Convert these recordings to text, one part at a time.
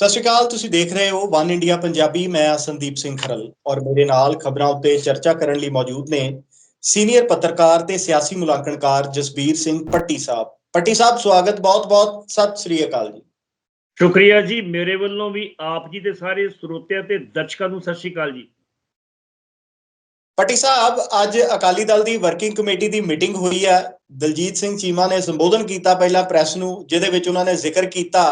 ਸਤਿ ਸ਼੍ਰੀ ਅਕਾਲ ਤੁਸੀਂ ਦੇਖ ਰਹੇ ਹੋ ਵਨ ਇੰਡੀਆ ਪੰਜਾਬੀ ਮੈਂ ਹਾਂ ਸੰਦੀਪ ਸਿੰਘ ਖਰਲ ਔਰ ਮੇਰੇ ਨਾਲ ਖਬਰਾਂ ਉੱਤੇ ਚਰਚਾ ਕਰਨ ਲਈ ਮੌਜੂਦ ਨੇ ਸੀਨੀਅਰ ਪੱਤਰਕਾਰ ਤੇ ਸਿਆਸੀ ਮੁਲਾਂਕਣਕਾਰ ਜਸਬੀਰ ਸਿੰਘ ਪੱਟੀ ਸਾਹਿਬ। ਪੱਟੀ ਸਾਹਿਬ ਸਵਾਗਤ ਬਹੁਤ-ਬਹੁਤ ਸਤਿ ਸ਼੍ਰੀ ਅਕਾਲ ਜੀ। ਸ਼ੁਕਰੀਆ ਜੀ ਮੇਰੇ ਵੱਲੋਂ ਵੀ ਆਪ ਜੀ ਦੇ ਸਾਰੇ ਸਰੋਤਿਆਂ ਤੇ ਦਰਸ਼ਕਾਂ ਨੂੰ ਸਤਿ ਸ਼੍ਰੀ ਅਕਾਲ ਜੀ। ਪੱਟੀ ਸਾਹਿਬ ਅੱਜ ਅਕਾਲੀ ਦਲ ਦੀ ਵਰਕਿੰਗ ਕਮੇਟੀ ਦੀ ਮੀਟਿੰਗ ਹੋਈ ਹੈ। ਦਲਜੀਤ ਸਿੰਘ ਚੀਮਾ ਨੇ ਸੰਬੋਧਨ ਕੀਤਾ ਪਹਿਲਾਂ ਪ੍ਰੈਸ ਨੂੰ ਜਿਹਦੇ ਵਿੱਚ ਉਹਨਾਂ ਨੇ ਜ਼ਿਕਰ ਕੀਤਾ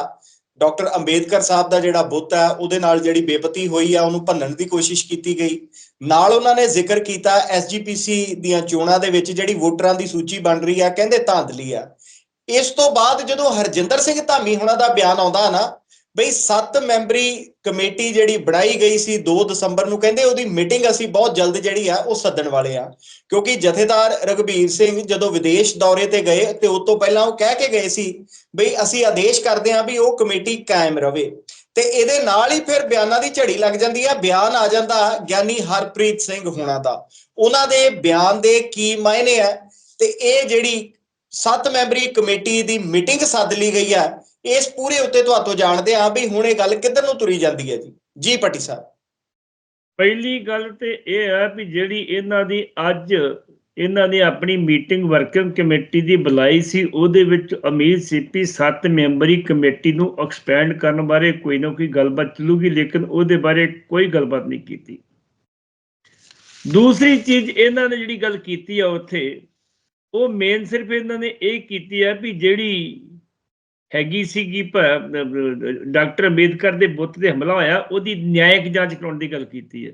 ਡਾਕਟਰ ਅੰਬੇਦਕਰ ਸਾਹਿਬ ਦਾ ਜਿਹੜਾ ਬੁੱਤ ਹੈ, ਉਹਦੇ ਨਾਲ ਜਿਹੜੀ ਬੇਪਤੀ ਹੋਈ ਆ, ਉਹਨੂੰ ਭੰਨਣ ਦੀ ਕੋਸ਼ਿਸ਼ ਕੀਤੀ ਗਈ। ਨਾਲ ਉਹਨਾਂ ਨੇ ਜ਼ਿਕਰ ਕੀਤਾ ਐਸਜੀਪੀਸੀ ਦੀਆਂ ਚੋਣਾਂ ਦੇ ਵਿੱਚ, ਜਿਹੜੀ ਵੋਟਰਾਂ ਦੀ ਸੂਚੀ ਬਣ ਰਹੀ ਆ, ਕਹਿੰਦੇ ਧਾਂਦਲੀ ਆ। ਇਸ ਤੋਂ ਬਾਅਦ ਜਦੋਂ ਹਰਜਿੰਦਰ ਸਿੰਘ ਧਾਮੀ ਹੁਣਾਂ ਦਾ ਬਿਆਨ ਆਉਂਦਾ ਨਾ ਬਈ 7 ਮੈਂਬਰੀ ਕਮੇਟੀ ਜਿਹੜੀ ਬਣਾਈ ਗਈ ਸੀ 2 ਦਸੰਬਰ ਨੂੰ, ਕਹਿੰਦੇ ਉਹਦੀ ਮੀਟਿੰਗ ਅਸੀਂ ਬਹੁਤ ਜਲਦ ਜਿਹੜੀ ਆ, ਉਹ ਸੱਦਣ ਵਾਲੇ ਆ। ਕਿਉਂਕਿ ਜਥੇਦਾਰ ਰਗਵੀਰ ਸਿੰਘ ਜਦੋਂ ਵਿਦੇਸ਼ ਦੌਰੇ ਤੇ ਗਏ ਤੇ ਉਸ ਤੋਂ ਪਹਿਲਾਂ ਉਹ ਕਹਿ ਕੇ ਗਏ ਸੀ ਬਈ ਅਸੀਂ ਆਦੇਸ਼ ਕਰਦੇ ਹਾਂ ਵੀ ਉਹ ਕਮੇਟੀ ਕਾਇਮ ਰਵੇ। ਤੇ ਇਹਦੇ ਨਾਲ ਹੀ ਫਿਰ ਬਿਆਨਾਂ ਦੀ ਝੜੀ ਲੱਗ ਜਾਂਦੀ ਆ। ਬਿਆਨ ਆ ਜਾਂਦਾ ਗਿਆਨੀ ਹਰਪ੍ਰੀਤ ਸਿੰਘ ਹੋਣਾ ਦਾ। ਉਹਨਾਂ ਦੇ ਬਿਆਨ ਦੇ ਕੀ ਮਾਇਨੇ ਆ? ਤੇ ਇਹ ਜਿਹੜੀ 7 ਮੈਂਬਰੀ ਕਮੇਟੀ ਦੀ ਮੀਟਿੰਗ ਸੱਦ ਲਈ ਗਈ ਆ ਇਸ ਪੂਰੇ ਉੱਤੇ ਤੁਹਾਤੋਂ ਜਾਣਦੇ ਆ ਵੀ ਹੁਣ ਇਹ ਗੱਲ ਕਿੱਧਰ ਨੂੰ ਤੁਰੀ ਜਾਂਦੀ ਹੈ ਜੀ। ਜੀ, ਪੱਟੀ ਸਾਹਿਬ। ਪਹਿਲੀ ਗੱਲ ਤੇ ਇਹ ਹੈ ਵੀ ਜਿਹੜੀ ਇਹਨਾਂ ਦੀ ਅੱਜ ਇਹਨਾਂ ਨੇ ਆਪਣੀ ਮੀਟਿੰਗ ਵਰਕਿੰਗ ਕਮੇਟੀ ਦੀ ਬੁਲਾਈ ਸੀ, ਉਹਦੇ ਵਿੱਚ ਅਮੀਰ ਸੀਪੀ 7 ਮੈਂਬਰੀ ਕਮੇਟੀ ਨੂੰ ਐਕਸਪੈਂਡ ਕਰਨ ਬਾਰੇ ਕੋਈ ਨਾ ਕੋਈ ਗੱਲਬਾਤ ਚੱਲੂਗੀ, ਲੇਕਿਨ ਉਹਦੇ ਬਾਰੇ ਕੋਈ ਗੱਲਬਾਤ ਨਹੀਂ ਕੀਤੀ। ਦੂਸਰੀ ਚੀਜ਼ ਇਹਨਾਂ ਨੇ ਜਿਹੜੀ ਗੱਲ ਕੀਤੀ ਆ ਉੱਥੇ, ਉਹ ਮੇਨ ਸਿਰਫ ਇਹਨਾਂ ਨੇ ਇਹ ਕੀਤੀ ਆ ਵੀ ਜਿਹੜੀ ਹੈਗੀ ਸੀਗੀ ਡਾਕਟਰ ਅੰਬੇਦਕਰ ਦੇ ਬੁੱਤ ਤੇ ਹਮਲਾ ਹੋਇਆ ਉਹਦੀ ਨਿਆਇਕ ਜਾਂਚ ਕਰਾਉਣ ਦੀ ਗੱਲ ਕੀਤੀ ਹੈ।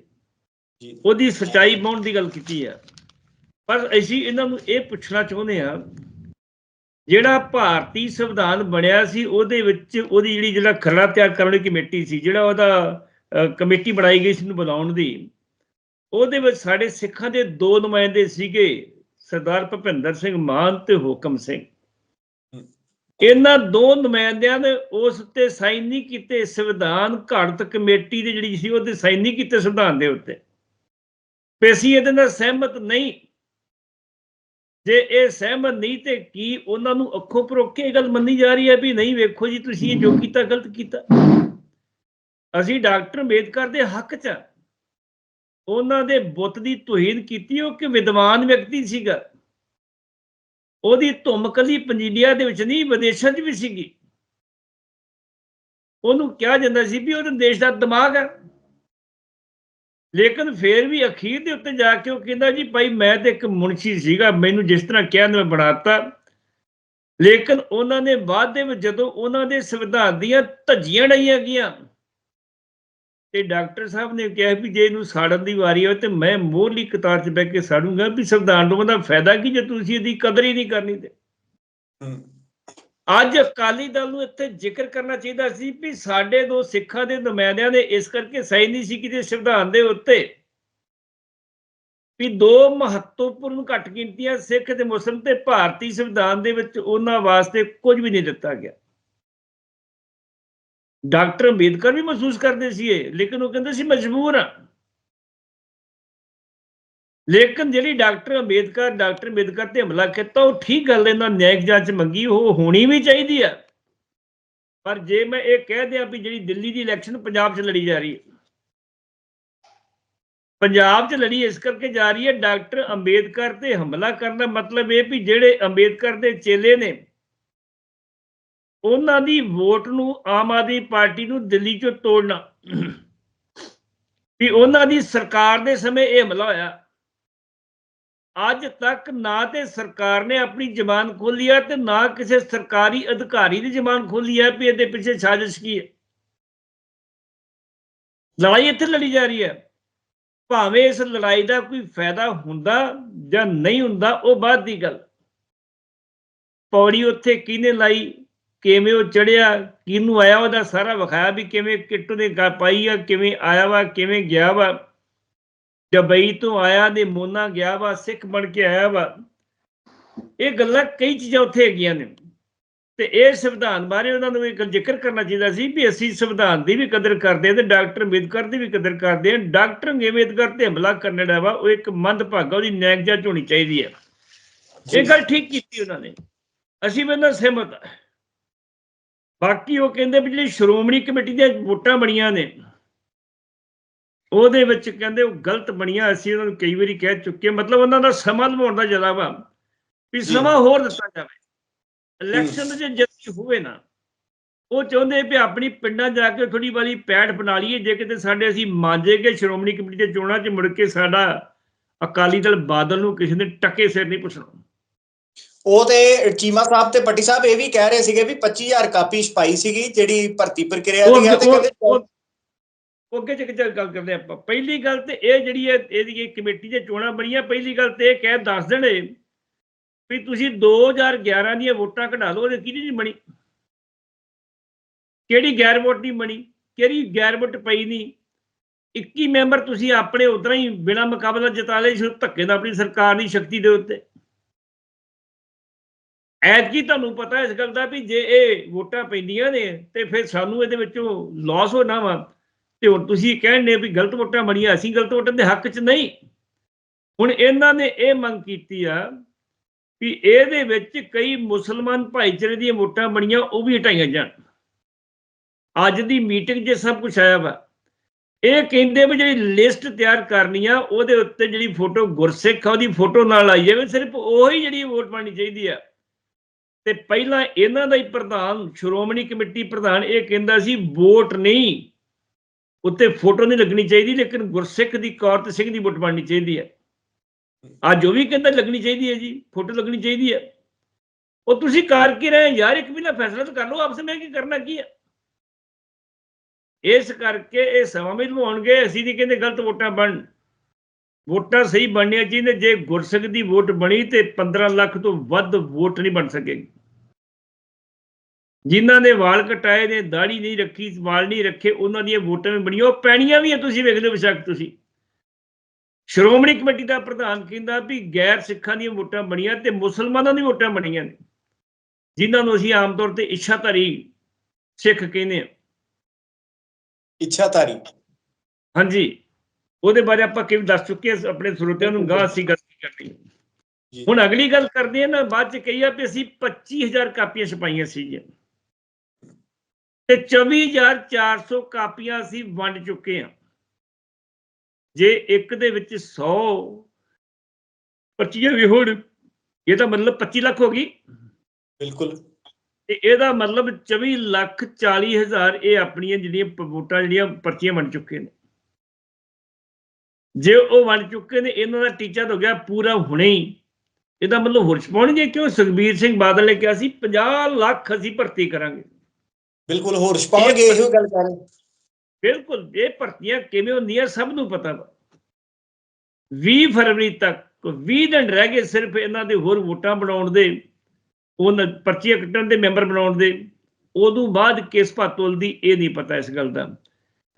ਜੀ। ਉਹਦੀ ਸਚਾਈ ਪਾਉਣ ਦੀ ਗੱਲ ਕੀਤੀ ਹੈ। ਪਰ ਅਸੀਂ ਇਹਨਾਂ ਨੂੰ ਇਹ ਪੁੱਛਣਾ ਚਾਹੁੰਦੇ ਆ ਜਿਹੜਾ ਭਾਰਤੀ ਸੰਵਿਧਾਨ ਬਣਿਆ ਸੀ ਉਹਦੇ ਵਿੱਚ ਉਹਦੀ ਜਿਹੜੀ ਜਿਹੜਾ ਖਰੜਾ ਤਿਆਰ ਕਰਨ ਵਾਲੀ ਕਮੇਟੀ ਸੀ ਜਿਹੜਾ ਉਹਦਾ ਕਮੇਟੀ ਬਣਾਈ ਗਈ ਸੀ ਨੂੰ ਬਣਾਉਣ ਦੀ ਉਹਦੇ ਵਿੱਚ ਸਾਡੇ ਸਿੱਖਾਂ ਦੇ ਦੋ ਨੁਮਾਇੰਦੇ ਸੀਗੇ ਸਰਦਾਰ ਭੁਪਿੰਦਰ ਸਿੰਘ ਮਾਨ ਤੇ ਹੁਕਮ ਸਿੰਘ। ਇਹਨਾਂ ਦੋ ਨੁਮਾਇੰਦਿਆਂ ਨੇ ਉਸ ਉੱਤੇ ਸਾਈਨ ਨਹੀਂ ਕੀਤੇ, ਸੰਵਿਧਾਨ ਘੜਤ ਕਮੇਟੀ ਦੀ ਜਿਹੜੀ ਸੀ ਉਹਦੇ ਸਾਈਨ ਨਹੀਂ ਕੀਤੇ ਸੰਵਿਧਾਨ ਦੇ ਉੱਤੇ। ਵੀ ਅਸੀਂ ਇਹਦੇ ਨਾਲ ਸਹਿਮਤ ਨਹੀਂ। ਜੇ ਇਹ ਸਹਿਮਤ ਨਹੀਂ ਤੇ ਕੀ ਉਹਨਾਂ ਨੂੰ ਅੱਖੋਂ ਪਰੋਕੇ ਇਹ ਗੱਲ ਮੰਨੀ ਜਾ ਰਹੀ ਹੈ ਵੀ ਨਹੀਂ, ਵੇਖੋ ਜੀ, ਤੁਸੀਂ ਇਹ ਜੋ ਕੀਤਾ, ਗਲਤ ਕੀਤਾ। ਅਸੀਂ ਡਾਕਟਰ ਅੰਬੇਦਕਰ ਦੇ ਹੱਕ 'ਚ ਉਹਨਾਂ ਦੇ ਬੁੱਤ ਦੀ ਤੋਹੀਨ ਕੀਤੀ, ਉਹ ਕਿ ਵਿਦਵਾਨ ਵਿਅਕਤੀ ਸੀਗਾ। ਉਹਦੀ ਧੁੰਮ ਕੱਲੀ ਪੰਜੀਰੀਆ ਦੇ ਵਿੱਚ ਨਹੀਂ, ਵਿਦੇਸ਼ਾਂ 'ਚ ਵੀ ਸੀਗੀ। ਉਹਨੂੰ ਕਿਹਾ ਜਾਂਦਾ ਸੀ ਵੀ ਉਹਦੇ ਦੇਸ਼ ਦਾ ਦਿਮਾਗ ਹੈ। ਲੇਕਿਨ ਫੇਰ ਵੀ ਅਖੀਰ ਦੇ ਉੱਤੇ ਜਾ ਕੇ ਉਹ ਕਹਿੰਦਾ ਜੀ, ਭਾਈ ਮੈਂ ਤੇ ਇੱਕ ਮੁਨਸ਼ੀ ਸੀਗਾ, ਮੈਨੂੰ ਜਿਸ ਤਰ੍ਹਾਂ ਕਿਹਾ ਮੈਂ ਬਣਾਤਾ ਲੇਕਿਨ ਉਹਨਾਂ ਨੇ ਬਾਅਦ ਦੇ ਵਿੱਚ ਜਦੋਂ ਉਹਨਾਂ ਦੇ ਸੰਵਿਧਾਨ ਦੀਆਂ ਧੱਜੀਆਂ ਡਾਈਆਂ ਗਈਆਂ ਤੇ ਡਾਕਟਰ ਸਾਹਿਬ ਨੇ ਕਿਹਾ ਵੀ ਜੇ ਇਹਨੂੰ ਸਾੜਨ ਦੀ ਵਾਰੀ ਹੋਵੇ ਤੇ ਮੈਂ ਮੋਹਰਲੀ ਕਤਾਰ 'ਚ ਬਹਿ ਕੇ ਸਾੜੂੰਗਾ ਵੀ ਸੰਵਿਧਾਨ ਨੂੰ ਦਾ ਫਾਇਦਾ ਕੀ ਜੇ ਤੁਸੀਂ ਇਹਦੀ ਕਦਰ ਹੀ ਨਹੀਂ ਕਰਨੀ ਤੇ। ਅੱਜ ਅਕਾਲੀ ਦਲ ਨੂੰ ਇੱਥੇ ਜ਼ਿਕਰ ਕਰਨਾ ਚਾਹੀਦਾ ਸੀ ਵੀ ਸਾਡੇ ਦੋ ਸਿੱਖਾਂ ਦੇ ਨੁਮਾਇੰਦਿਆਂ ਨੇ ਇਸ ਕਰਕੇ ਸਹੀ ਨਹੀਂ ਸੀ ਕਿ ਸੰਵਿਧਾਨ ਦੇ ਉੱਤੇ। ਵੀ ਦੋ ਮਹੱਤਵਪੂਰਨ ਘੱਟ ਗਿਣਤੀਆਂ ਸਿੱਖ ਤੇ ਮੁਸਲਮ ਤੇ ਭਾਰਤੀ ਸੰਵਿਧਾਨ ਦੇ ਵਿੱਚ ਉਹਨਾਂ ਵਾਸਤੇ ਕੁਝ ਵੀ ਨਹੀਂ ਦਿੱਤਾ ਗਿਆ। ਡਾਕਟਰ ਅੰਬੇਦਕਰ ਵੀ ਮਹਿਸੂਸ ਕਰਦੇ ਸੀ ਇਹ, ਲੇਕਿਨ ਉਹ ਕਹਿੰਦੇ ਸੀ ਮਜਬੂਰ ਆ ਲੇਕਿਨ ਜਿਹੜੀ ਡਾਕਟਰ ਅੰਬੇਦਕਰ ਡਾਕਟਰ ਅੰਬੇਦਕਰ ਤੇ ਹਮਲਾ ਕੀਤਾ, ਉਹ ਠੀਕ ਗੱਲ ਇਹਨਾਂ ਨਿਆਇਕ ਜਾਂਚ ਮੰਗੀ, ਉਹ ਹੋਣੀ ਵੀ ਚਾਹੀਦੀ ਆ ਪਰ ਜੇ ਮੈਂ ਇਹ ਕਹਿ ਦਿਆਂ ਵੀ ਜਿਹੜੀ ਦਿੱਲੀ ਦੀ ਇਲੈਕਸ਼ਨ ਪੰਜਾਬ 'ਚ ਲੜੀ ਜਾ ਰਹੀ ਹੈ, ਪੰਜਾਬ 'ਚ ਲੜੀ ਇਸ ਕਰਕੇ ਜਾ ਰਹੀ ਹੈ, ਡਾਕਟਰ ਅੰਬੇਦਕਰ ਤੇ ਹਮਲਾ ਕਰਨ ਦਾ ਮਤਲਬ ਇਹ ਵੀ ਜਿਹੜੇ ਅੰਬੇਦਕਰ ਦੇ ਚੇਲੇ ਨੇ ਉਹਨਾਂ ਦੀ ਵੋਟ ਨੂੰ ਆਮ ਆਦਮੀ ਪਾਰਟੀ ਨੂੰ ਦਿੱਲੀ 'ਚੋਂ ਤੋੜਨਾ। ਵੀ ਉਹਨਾਂ ਦੀ ਸਰਕਾਰ ਦੇ ਸਮੇਂ ਇਹ ਹਮਲਾ ਹੋਇਆ। ਅੱਜ ਤੱਕ ਨਾ ਤੇ ਸਰਕਾਰ ਨੇ ਆਪਣੀ ਜ਼ਬਾਨ ਖੋਲੀ ਹੈ ਤੇ ਨਾ ਕਿਸੇ ਸਰਕਾਰੀ ਅਧਿਕਾਰੀ ਦੀ ਜ਼ਬਾਨ ਖੋਲੀ ਹੈ ਵੀ ਇਹਦੇ ਪਿੱਛੇ ਸਾਜ਼ਿਸ਼ ਕੀ ਹੈ। ਲੜਾਈ ਇੱਥੇ ਲੜੀ ਜਾ ਰਹੀ ਹੈ। ਭਾਵੇਂ ਇਸ ਲੜਾਈ ਦਾ ਕੋਈ ਫਾਇਦਾ ਹੁੰਦਾ ਜਾਂ ਨਹੀਂ ਹੁੰਦਾ, ਉਹ ਬਾਅਦ ਦੀ ਗੱਲ। ਪੌੜੀ ਉੱਥੇ ਕਿਹਨੇ ਲਾਈ? ਕਿਵੇਂ ਉਹ ਚੜਿਆ ਕਿਹਨੂੰ ਆਇਆ ਉਹਦਾ ਸਾਰਾ ਵਿਖਾਇਆ ਵੀ ਕਿਵੇਂ ਕਿੱਟ ਗਾ ਪਾਈ ਆ ਕਿਵੇਂ ਆਇਆ ਵਾ ਕਿਵੇਂ ਗਿਆ ਵਾ। ਦੁਬਈ ਤੋਂ ਆਇਆ ਨੇ ਮੋਨਾ ਗਿਆ ਵਾ ਸਿੱਖ ਬਣ ਕੇ ਆਇਆ ਵਾ। ਇਹ ਗੱਲਾਂ ਕਈ ਚੀਜ਼ਾਂ ਉੱਥੇ ਹੈਗੀਆਂ ਨੇ। ਤੇ ਇਹ ਸੰਵਿਧਾਨ ਬਾਰੇ ਉਹਨਾਂ ਨੂੰ ਇੱਕ ਜ਼ਿਕਰ ਕਰਨਾ ਚਾਹੀਦਾ ਸੀ ਵੀ ਅਸੀਂ ਸੰਵਿਧਾਨ ਦੀ ਵੀ ਕਦਰ ਕਰਦੇ ਹਾਂ ਤੇ ਡਾਕਟਰ ਅੰਬੇਦਕਰ ਦੀ ਵੀ ਕਦਰ ਕਰਦੇ ਹਾਂ। ਡਾਕਟਰ ਅੰਬੇਦਕਰ ਤੇ ਹਮਲਾ ਕਰਨ ਦਾ ਵਾ ਉਹ ਇੱਕ ਮੰਦਭਾਗਾ ਉਹਦੀ ਨੈਕ ਜਾਂਚ ਹੋਣੀ ਚਾਹੀਦੀ ਹੈ। ਇਹ ਗੱਲ ਠੀਕ ਕੀਤੀ ਉਹਨਾਂ ਨੇ। ਅਸੀਂ ਵੀ ਨਾਲ ਸਹਿਮਤ ਹਾਂ। ਬਾਕੀ ਉਹ ਕਹਿੰਦੇ ਵੀ ਜਿਹੜੀ ਸ਼੍ਰੋਮਣੀ ਕਮੇਟੀ ਦੀਆਂ ਵੋਟਾਂ ਬਣੀਆਂ ਨੇ ਉਹਦੇ ਵਿੱਚ ਕਹਿੰਦੇ ਉਹ ਗਲਤ ਬਣੀਆਂ ਅਸੀਂ ਉਹਨਾਂ ਨੂੰ ਕਈ ਵਾਰੀ ਕਹਿ ਚੁੱਕੇ। ਮਤਲਬ ਉਹਨਾਂ ਦਾ ਸਮਾਂ ਲਵਾਉਣ ਦਾ ਜ਼ਿਆਦਾ ਵਾ। ਸਮਾਂ ਹੋਰ ਦਿੱਤਾ ਜਾਵੇ ਇਲੈਕਸ਼ਨ ਜੇ ਜਿੱਤ ਹੋਵੇ ਨਾ ਉਹ ਚਾਹੁੰਦੇ ਵੀ ਆਪਣੀ ਪਿੰਡਾਂ ਜਾ ਕੇ ਥੋੜੀ ਵਾਲੀ ਪੈੜ ਬਣਾ ਲਈਏ ਜੇ ਕਿਤੇ ਸਾਡੇ ਅਸੀਂ ਮਾਂਜੇ ਕੇ ਸ਼੍ਰੋਮਣੀ ਕਮੇਟੀ ਦੇ ਚੋਣਾਂ 'ਚ ਮੁੜ ਕੇ ਸਾਡਾ ਅਕਾਲੀ ਦਲ ਬਾਦਲ ਨੂੰ ਕਿਸੇ ਨੇ ਟੱਕੇ ਸਿਰ ਨਹੀਂ ਪੁੱਛਣਾ ਉਹ ਤੇ ਚੀਮਾ ਸਾਹਿਬ ਤੇ ਪੱਟੀ ਸਾਹਿਬ ਇਹ ਵੀ ਕਹਿ ਰਹੇ ਸੀਗੇ ਵੀ 25000 ਕਾਪੀ ਛਪਾਈ ਸੀਗੀ ਜਿਹੜੀ ਭਰਤੀ ਪ੍ਰਕਿਰਿਆ ਦੀ ਹੈ ਤੇ ਕਹਿੰਦੇ ਅੱਗੇ ਚੱਕ ਚੱਲ ਗੱਲ ਕਰਦੇ ਆਪਾਂ ਪਹਿਲੀ ਗੱਲ ਤੇ ਇਹ ਜਿਹੜੀ ਹੈ ਇਹਦੀ ਇਹ ਕਮੇਟੀ ਦੇ ਚੋਣਾਂ ਬਣੀਆਂ। ਪਹਿਲੀ ਗੱਲ ਤੇ ਇਹ ਕਹਿ ਦੱਸ ਦੇਣੇ ਵੀ ਤੁਸੀਂ 2011 ਦੀਆਂ ਵੋਟਾਂ ਕਢਾ ਲਓ ਉਹਦੇ ਕਿਹਦੀ ਨਹੀਂ ਬਣੀ? ਕਿਹੜੀ ਗੈਰ ਵੋਟ ਨਹੀਂ ਬਣੀ? ਕਿਹੜੀ ਗੈਰ ਵੋਟ ਪਈ ਨਹੀਂ? 21 ਮੈਂਬਰ ਤੁਸੀਂ ਆਪਣੇ ਉਤਰਾ ਹੀ ਬਿਨਾਂ ਮੁਕਾਬਲਾ ਜਿਤਾ ਲਏ ਸ਼ੁਰੂ ਧੱਕੇ ਨਾਲ ਆਪਣੀ ਸਰਕਾਰ ਦੀ ਸ਼ਕਤੀ ਦੇ ਉੱਤੇ। ਐਤਕੀ ਤੁਹਾਨੂੰ ਪਤਾ ਇਸ ਗੱਲ ਦਾ ਵੀ ਜੇ ਇਹ ਵੋਟਾਂ ਪੈਂਦੀਆਂ ਨੇ ਤੇ ਫਿਰ ਸਾਨੂੰ ਇਹਦੇ ਵਿੱਚੋਂ ਲਾਸ ਹੋਣਾ ਵਾ। ਤੇ ਹੁਣ ਤੁਸੀਂ ਕਹਿੰਦੇ ਵੀ ਗਲਤ ਵੋਟਾਂ ਬਣੀਆਂ, ਅਸੀਂ ਗਲਤ ਵੋਟਾਂ ਦੇ ਹੱਕ 'ਚ ਨਹੀਂ। ਹੁਣ ਇਹਨਾਂ ਨੇ ਇਹ ਮੰਗ ਕੀਤੀ ਆ ਵੀ ਇਹਦੇ ਵਿੱਚ ਕਈ ਮੁਸਲਮਾਨ ਭਾਈਚਾਰੇ ਦੀਆਂ ਵੋਟਾਂ ਬਣੀਆਂ, ਉਹ ਵੀ ਹਟਾਈਆਂ ਜਾਣ। ਅੱਜ ਦੀ ਮੀਟਿੰਗ 'ਚ ਸਭ ਕੁਝ ਆਇਆ ਵਾ। ਇਹ ਕਹਿੰਦੇ ਵੀ ਜਿਹੜੀ ਲਿਸਟ ਤਿਆਰ ਕਰਨੀ ਆ, ਉਹਦੇ ਉੱਤੇ ਜਿਹੜੀ ਫੋਟੋ ਗੁਰਸਿੱਖ ਆ, ਉਹਦੀ ਫੋਟੋ ਨਾਲ ਆਈ ਜਾਵੇ ਸਿਰਫ ਉਹੀ ਜਿਹੜੀ ਵੋਟ ਪਾਣੀ ਚਾਹੀਦੀ ਆ। ਤੇ ਪਹਿਲਾਂ ਇਹਨਾਂ ਦਾ ਹੀ ਪ੍ਰਧਾਨ, ਸ਼੍ਰੋਮਣੀ ਕਮੇਟੀ ਪ੍ਰਧਾਨ ਇਹ ਕਹਿੰਦਾ ਸੀ, ਵੋਟ ਨਹੀਂ। ਉੱਤੇ ਫੋਟੋ ਨਹੀਂ ਲੱਗਣੀ ਚਾਹੀਦੀ, ਲੇਕਿਨ ਗੁਰਸਿੱਖ ਦੀ ਕੌਰਤ ਸਿੰਘ ਦੀ ਵੋਟ ਬਣਨੀ ਚਾਹੀਦੀ ਹੈ। ਅੱਜ ਉਹ ਵੀ ਕਹਿੰਦਾ ਲੱਗਣੀ ਚਾਹੀਦੀ ਹੈ ਜੀ, ਫੋਟੋ ਲੱਗਣੀ ਚਾਹੀਦੀ ਹੈ। ਉਹ ਤੁਸੀਂ ਕਰ ਕੀ ਰਹੇ ਯਾਰ, ਇੱਕ ਵੀ ਨਾ ਫੈਸਲਾ ਤਾਂ ਕਰ ਲਓ, ਆਪਸ ਵਿੱਚ ਕੀ ਕਰਨਾ ਕੀ ਹੈ? ਇਸ ਕਰਕੇ ਇਹ ਸਮਾਂ ਵੀ ਲਵਾਉਣਗੇ, ਅਸੀਂ ਨਹੀਂ ਕਹਿੰਦੇ ਗਲਤ ਵੋਟਾਂ ਬਣ ਵੋਟਾਂ ਸਹੀ ਬਣਨੀਆਂ ਚਾਹੀਦੀਆਂ ਜੇ ਗੁਰਸਿੱਖ ਦੀ ਵੋਟ ਬਣੀ ਤੇ 15 ਲੱਖ ਤੋਂ ਵੱਧ ਵੋਟ ਨਹੀਂ ਬਣ ਸਕੇਗੀ। ਜਿਨ੍ਹਾਂ ਨੇ ਵਾਲ ਕਟਾਏ ਨੇ ਦਾੜੀ ਨਹੀਂ ਰੱਖੀ ਵਾਲ ਨਹੀਂ ਰੱਖੇ ਉਹਨਾਂ ਦੀਆਂ ਵੋਟਾਂ ਵੀ ਬਣੀਆਂ ਉਹ ਪੈਣੀਆਂ ਵੀ ਆ ਤੁਸੀਂ ਵੇਖਦੇ ਹੋ ਬੇਸ਼ੱਕ ਤੁਸੀਂ। ਸ਼੍ਰੋਮਣੀ ਕਮੇਟੀ ਦਾ ਪ੍ਰਧਾਨ ਕਹਿੰਦਾ ਵੀ ਗੈਰ ਸਿੱਖਾਂ ਦੀਆਂ ਵੋਟਾਂ ਬਣੀਆਂ ਤੇ ਮੁਸਲਮਾਨਾਂ ਦੀਆਂ ਵੋਟਾਂ ਬਣੀਆਂ ਨੇ। ਜਿਨ੍ਹਾਂ ਨੂੰ ਅਸੀਂ ਆਮ ਤੌਰ ਤੇ ਇੱਛਾਧਾਰੀ ਸਿੱਖ ਕਹਿੰਦੇ ਆ ਇੱਛਾਧਾਰੀ। ਹਾਂਜੀ। ਉਹਦੇ ਬਾਰੇ ਆਪਾਂ ਕਿਵੇਂ ਦੱਸ ਚੁੱਕੇ ਆਪਣੇ ਸਰੋਤਿਆਂ ਨੂੰ ਗਾਂ ਅਸੀਂ ਗੱਲ ਕਰਨੀ। ਹੁਣ ਅਗਲੀ ਗੱਲ ਕਰਦੇ ਆ ਨਾ ਬਾਅਦ ਚ ਕਹੀ ਆ ਵੀ ਅਸੀਂ 25000 ਕਾਪੀਆਂ ਛਪਾਈਆਂ ਸੀਗੀਆਂ। ਤੇ 24400 ਕਾਪੀਆਂ ਅਸੀਂ ਵੰਡ ਚੁੱਕੇ ਆ ਜੇ ਇੱਕ ਦੇ ਵਿੱਚ 100 ਪਰਚੀਆਂ ਵੀ ਹੋਣ ਇਹ ਤਾਂ ਮਤਲਬ 25 ਲੱਖ ਹੋ ਗਈ। ਬਿਲਕੁਲ। ਤੇ ਇਹਦਾ ਮਤਲਬ 24 ਲੱਖ 40 ਹਜ਼ਾਰ ਇਹ ਆਪਣੀਆਂ ਜਿਹੜੀਆਂ ਵੋਟਾਂ ਜਿਹੜੀਆਂ ਪਰਚੀਆਂ ਬਣ ਚੁੱਕੇ ਨੇ। ਜੇ ਉਹ ਬਣ ਚੁੱਕੇ ਨੇ ਇਹਨਾਂ ਦਾ ਟੀਚਾ ਤਾਂ ਹੋ ਗਿਆ ਪੂਰਾ ਹੁਣੇ ਹੀ। ਇਹਦਾ ਮਤਲਬ ਹੋਰ ਛਪਾਉਣਗੇ ਕਿਉਂ? ਸੁਖਬੀਰ ਸਿੰਘ ਬਾਦਲ ਨੇ ਕਿਹਾ ਸੀ 50 ਲੱਖ ਅਸੀਂ ਭਰਤੀ ਕਰਾਂਗੇ। ਬਿਲਕੁਲ ਹੋਰ ਛਪਾਉਣਗੇ ਇਹੋ ਗੱਲ ਕਰ ਰਹੇ ਬਿਲਕੁਲ ਇਹ ਭਰਤੀਆਂ ਕਿਵੇਂ ਹੁੰਦੀਆਂ ਸਭ ਨੂੰ ਪਤਾ ਵਾ। 20 ਫਰਵਰੀ ਤੱਕ 20 ਦਿਨ ਰਹਿ ਗਏ ਸਿਰਫ ਇਹਨਾਂ ਦੇ ਹੋਰ ਵੋਟਾਂ ਬਣਾਉਣ ਦੇ ਉਹਨਾਂ ਪਰਚੀਆਂ ਕੱਟਣ ਦੇ ਮੈਂਬਰ ਬਣਾਉਣ ਦੇ। ਉਦੋਂ ਬਾਅਦ ਕਿਸ ਭਾਤੋਲ ਦੀ ਇਹ ਨਹੀਂ ਪਤਾ ਇਸ ਗੱਲ ਦਾ।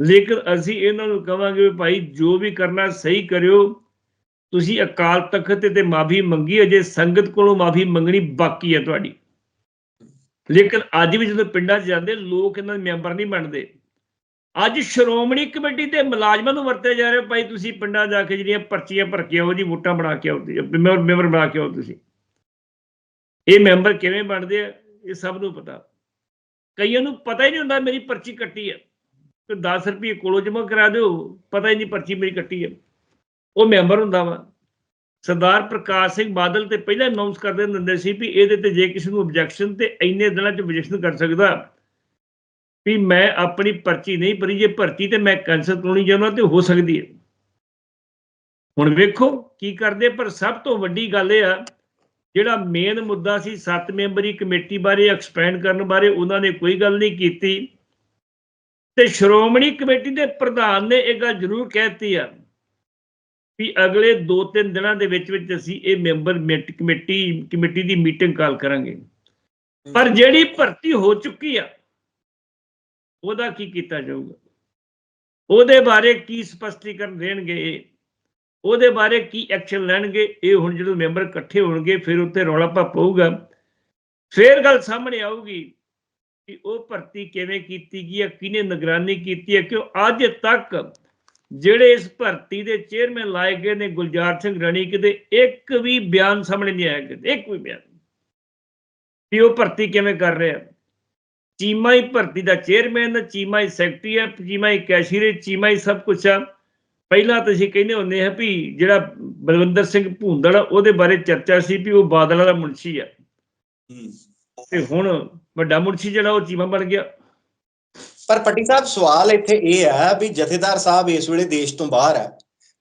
ਲੇਕਿਨ ਅਸੀਂ ਇਹਨਾਂ ਨੂੰ ਕਵਾਂਗੇ ਵੀ ਭਾਈ ਜੋ ਵੀ ਕਰਨਾ ਸਹੀ ਕਰਿਓ। ਤੁਸੀਂ ਅਕਾਲ ਤਖਤ ਤੇ ਮਾਫੀ ਮੰਗੀ, ਅਜੇ ਸੰਗਤ ਕੋਲੋਂ ਮਾਫੀ ਮੰਗਣੀ ਬਾਕੀ ਹੈ ਤੁਹਾਡੀ। ਲੇਕਿਨ ਅੱਜ ਵੀ ਜਦੋਂ ਪਿੰਡਾਂ 'ਚ ਜਾਂਦੇ, ਲੋਕ ਇਹਨਾਂ ਦੇ ਮੈਂਬਰ ਨਹੀਂ ਬਣਦੇ। ਅੱਜ ਸ਼੍ਰੋਮਣੀ ਕਮੇਟੀ ਦੇ ਮੁਲਾਜ਼ਮਾਂ ਨੂੰ ਵਰਤੇ ਜਾ ਰਹੇ, ਭਾਈ ਤੁਸੀਂ ਪਿੰਡਾਂ ਜਾ ਕੇ ਜਿਹੜੀਆਂ ਪਰਚੀਆਂ ਭਰ ਕੇ ਆਓ ਜੀ ਵੋਟਾਂ ਬਣਾ ਕੇ ਆਓ ਮੈਂਬਰ ਮੈਂਬਰ ਬਣਾ ਕੇ ਆਓ ਤੁਸੀਂ। ਇਹ ਮੈਂਬਰ ਕਿਵੇਂ ਬਣਦੇ ਆ, ਇਹ ਸਭ ਨੂੰ ਪਤਾ। ਕਈਆਂ ਨੂੰ ਪਤਾ ਹੀ ਨਹੀਂ ਹੁੰਦਾ ਮੇਰੀ ਪਰਚੀ ਕੱਟੀ ਹੈ ਤੇ 10 ਰੁਪਏ ਕੋਲੋਂ ਜਮ੍ਹਾਂ ਕਰਾ ਦਿਓ, ਪਤਾ ਹੀ ਨਹੀਂ ਪਰਚੀ ਮੇਰੀ ਕੱਟੀ ਹੈ। ਉਹ ਮੈਂਬਰ ਹੁੰਦਾ ਵਾ। ਸਰਦਾਰ ਪ੍ਰਕਾਸ਼ ਸਿੰਘ ਬਾਦਲ ਤੇ ਪਹਿਲਾਂ ਅਨਾਉਂਸ ਕਰਦੇ ਹੁੰਦੇ ਸੀ ਵੀ ਇਹਦੇ ਤੇ ਜੇ ਕਿਸੇ ਨੂੰ ਆਬਜੈਕਸ਼ਨ ਤੇ ਇੰਨੇ ਦਿਨਾਂ ਚ ਆਬਜੈਕਸ਼ਨ ਕਰ ਸਕਦਾ। ਵੀ ਮੈਂ ਆਪਣੀ ਪਰਚੀ ਨਹੀਂ ਭਰੀ, ਜੇ ਭਰਤੀ ਤੇ ਮੈਂ ਕੈਂਸਲ ਕਰਾਉਣੀ ਚਾਹੁੰਦਾ ਤੇ ਹੋ ਸਕਦੀ ਹੈ। ਹੁਣ ਵੇਖੋ ਕੀ ਕਰਦੇ, ਪਰ ਸਭ ਤੋਂ ਵੱਡੀ ਗੱਲ ਇਹ ਆ, ਜਿਹੜਾ ਮੇਨ ਮੁੱਦਾ ਸੀ 7 ਮੈਂਬਰੀ ਕਮੇਟੀ ਬਾਰੇ ਐਕਸਪੈਂਡ ਕਰਨ ਬਾਰੇ, ਉਹਨਾਂ ਨੇ ਕੋਈ ਗੱਲ ਨਹੀਂ ਕੀਤੀ। ਤੇ ਸ਼੍ਰੋਮਣੀ ਕਮੇਟੀ ਦੇ ਪ੍ਰਧਾਨ ਨੇ ਇਹ ਗੱਲ ਜ਼ਰੂਰ ਕਹਿਤੀ ਆ ਵੀ ਅਗਲੇ 2-3 ਦਿਨਾਂ ਦੇ ਵਿੱਚ ਵਿੱਚ ਅਸੀਂ ਇਹ ਮੈਂਬਰ ਕਮੇਟੀ ਕਮੇਟੀ ਦੀ ਮੀਟਿੰਗ ਕਾਲ ਕਰਾਂਗੇ। ਪਰ ਜਿਹੜੀ ਭਰਤੀ ਹੋ ਚੁੱਕੀ ਆ, ਉਹਦਾ ਕੀ ਕੀਤਾ ਜਾਊਗਾ? ਉਹਦੇ ਬਾਰੇ ਕੀ ਸਪਸ਼ਟੀਕਰਨ ਦੇਣਗੇ ਇਹ? ਉਹਦੇ ਬਾਰੇ ਕੀ ਐਕਸ਼ਨ ਲੈਣਗੇ? ਇਹ ਹੁਣ ਜਦੋਂ ਮੈਂਬਰ ਇਕੱਠੇ ਹੋਣਗੇ, ਫਿਰ ਉੱਤੇ ਰੌਲਾ ਪਾ ਪਊਗਾ। ਫਿਰ ਗੱਲ ਸਾਹਮਣੇ ਆਊਗੀ ਕਿ ਉਹ ਭਰਤੀ ਕਿਵੇਂ ਕੀਤੀ ਗਈ ਹੈ ਕਿਹਨੇ ਨਿਗਰਾਨੀ ਕੀਤੀ ਹੈ ਕਿਉਂ ਅੱਜ ਤੱਕ ਜਿਹੜੇ ਇਸ ਭਰਤੀ ਦੇ ਚੇਅਰਮੈਨ ਲਾਏ ਗਏ ਨੇ ਗੁਲਜ਼ਾਰ ਸਿੰਘ ਰਣੀ ਕਿਤੇ ਇੱਕ ਵੀ ਬਿਆਨ ਸਾਹਮਣੇ ਨਹੀਂ ਆਇਆ ਕਿਤੇ ਇੱਕ ਵੀ ਬਿਆਨ ਵੀ ਉਹ ਭਰਤੀ ਕਿਵੇਂ ਕਰ ਰਿਹਾ ਚੀਮਾ ਹੀ ਭਰਤੀ ਦਾ ਚੇਅਰਮੈਨ ਚੀਮਾ ਹੀ ਸੈਕਟਰੀ ਹੈ ਚੀਮਾ ਹੀ ਕੈਸ਼ੀਅਰ ਹੈ, ਚੀਮਾ ਹੀ ਸਭ ਕੁਝ ਆ ਪਹਿਲਾਂ ਤੁਸੀਂ ਕਹਿੰਦੇ ਹੁੰਦੇ ਆ ਵੀ ਜਿਹੜਾ ਬਲਵਿੰਦਰ ਸਿੰਘ ਭੂੰਦੜ ਉਹਦੇ ਬਾਰੇ ਚਰਚਾ ਸੀ ਵੀ ਉਹ ਬਾਦਲਾਂ ਦਾ ਮੁਨਸ਼ੀ ਆ। ਤੇ ਹੁਣ ਵੱਡਾ ਮੁਨਸ਼ੀ ਜਿਹੜਾ ਉਹ ਚੀਮਾ ਬਣ ਗਿਆ। ਪਰ ਪੱਟੀ ਸਾਹਿਬ ਸਵਾਲ ਇੱਥੇ ਇਹ ਹੈ ਵੀ ਜਥੇਦਾਰ ਸਾਹਿਬ ਇਸ ਵੇਲੇ ਦੇਸ਼ ਤੋਂ ਬਾਹਰ ਹੈ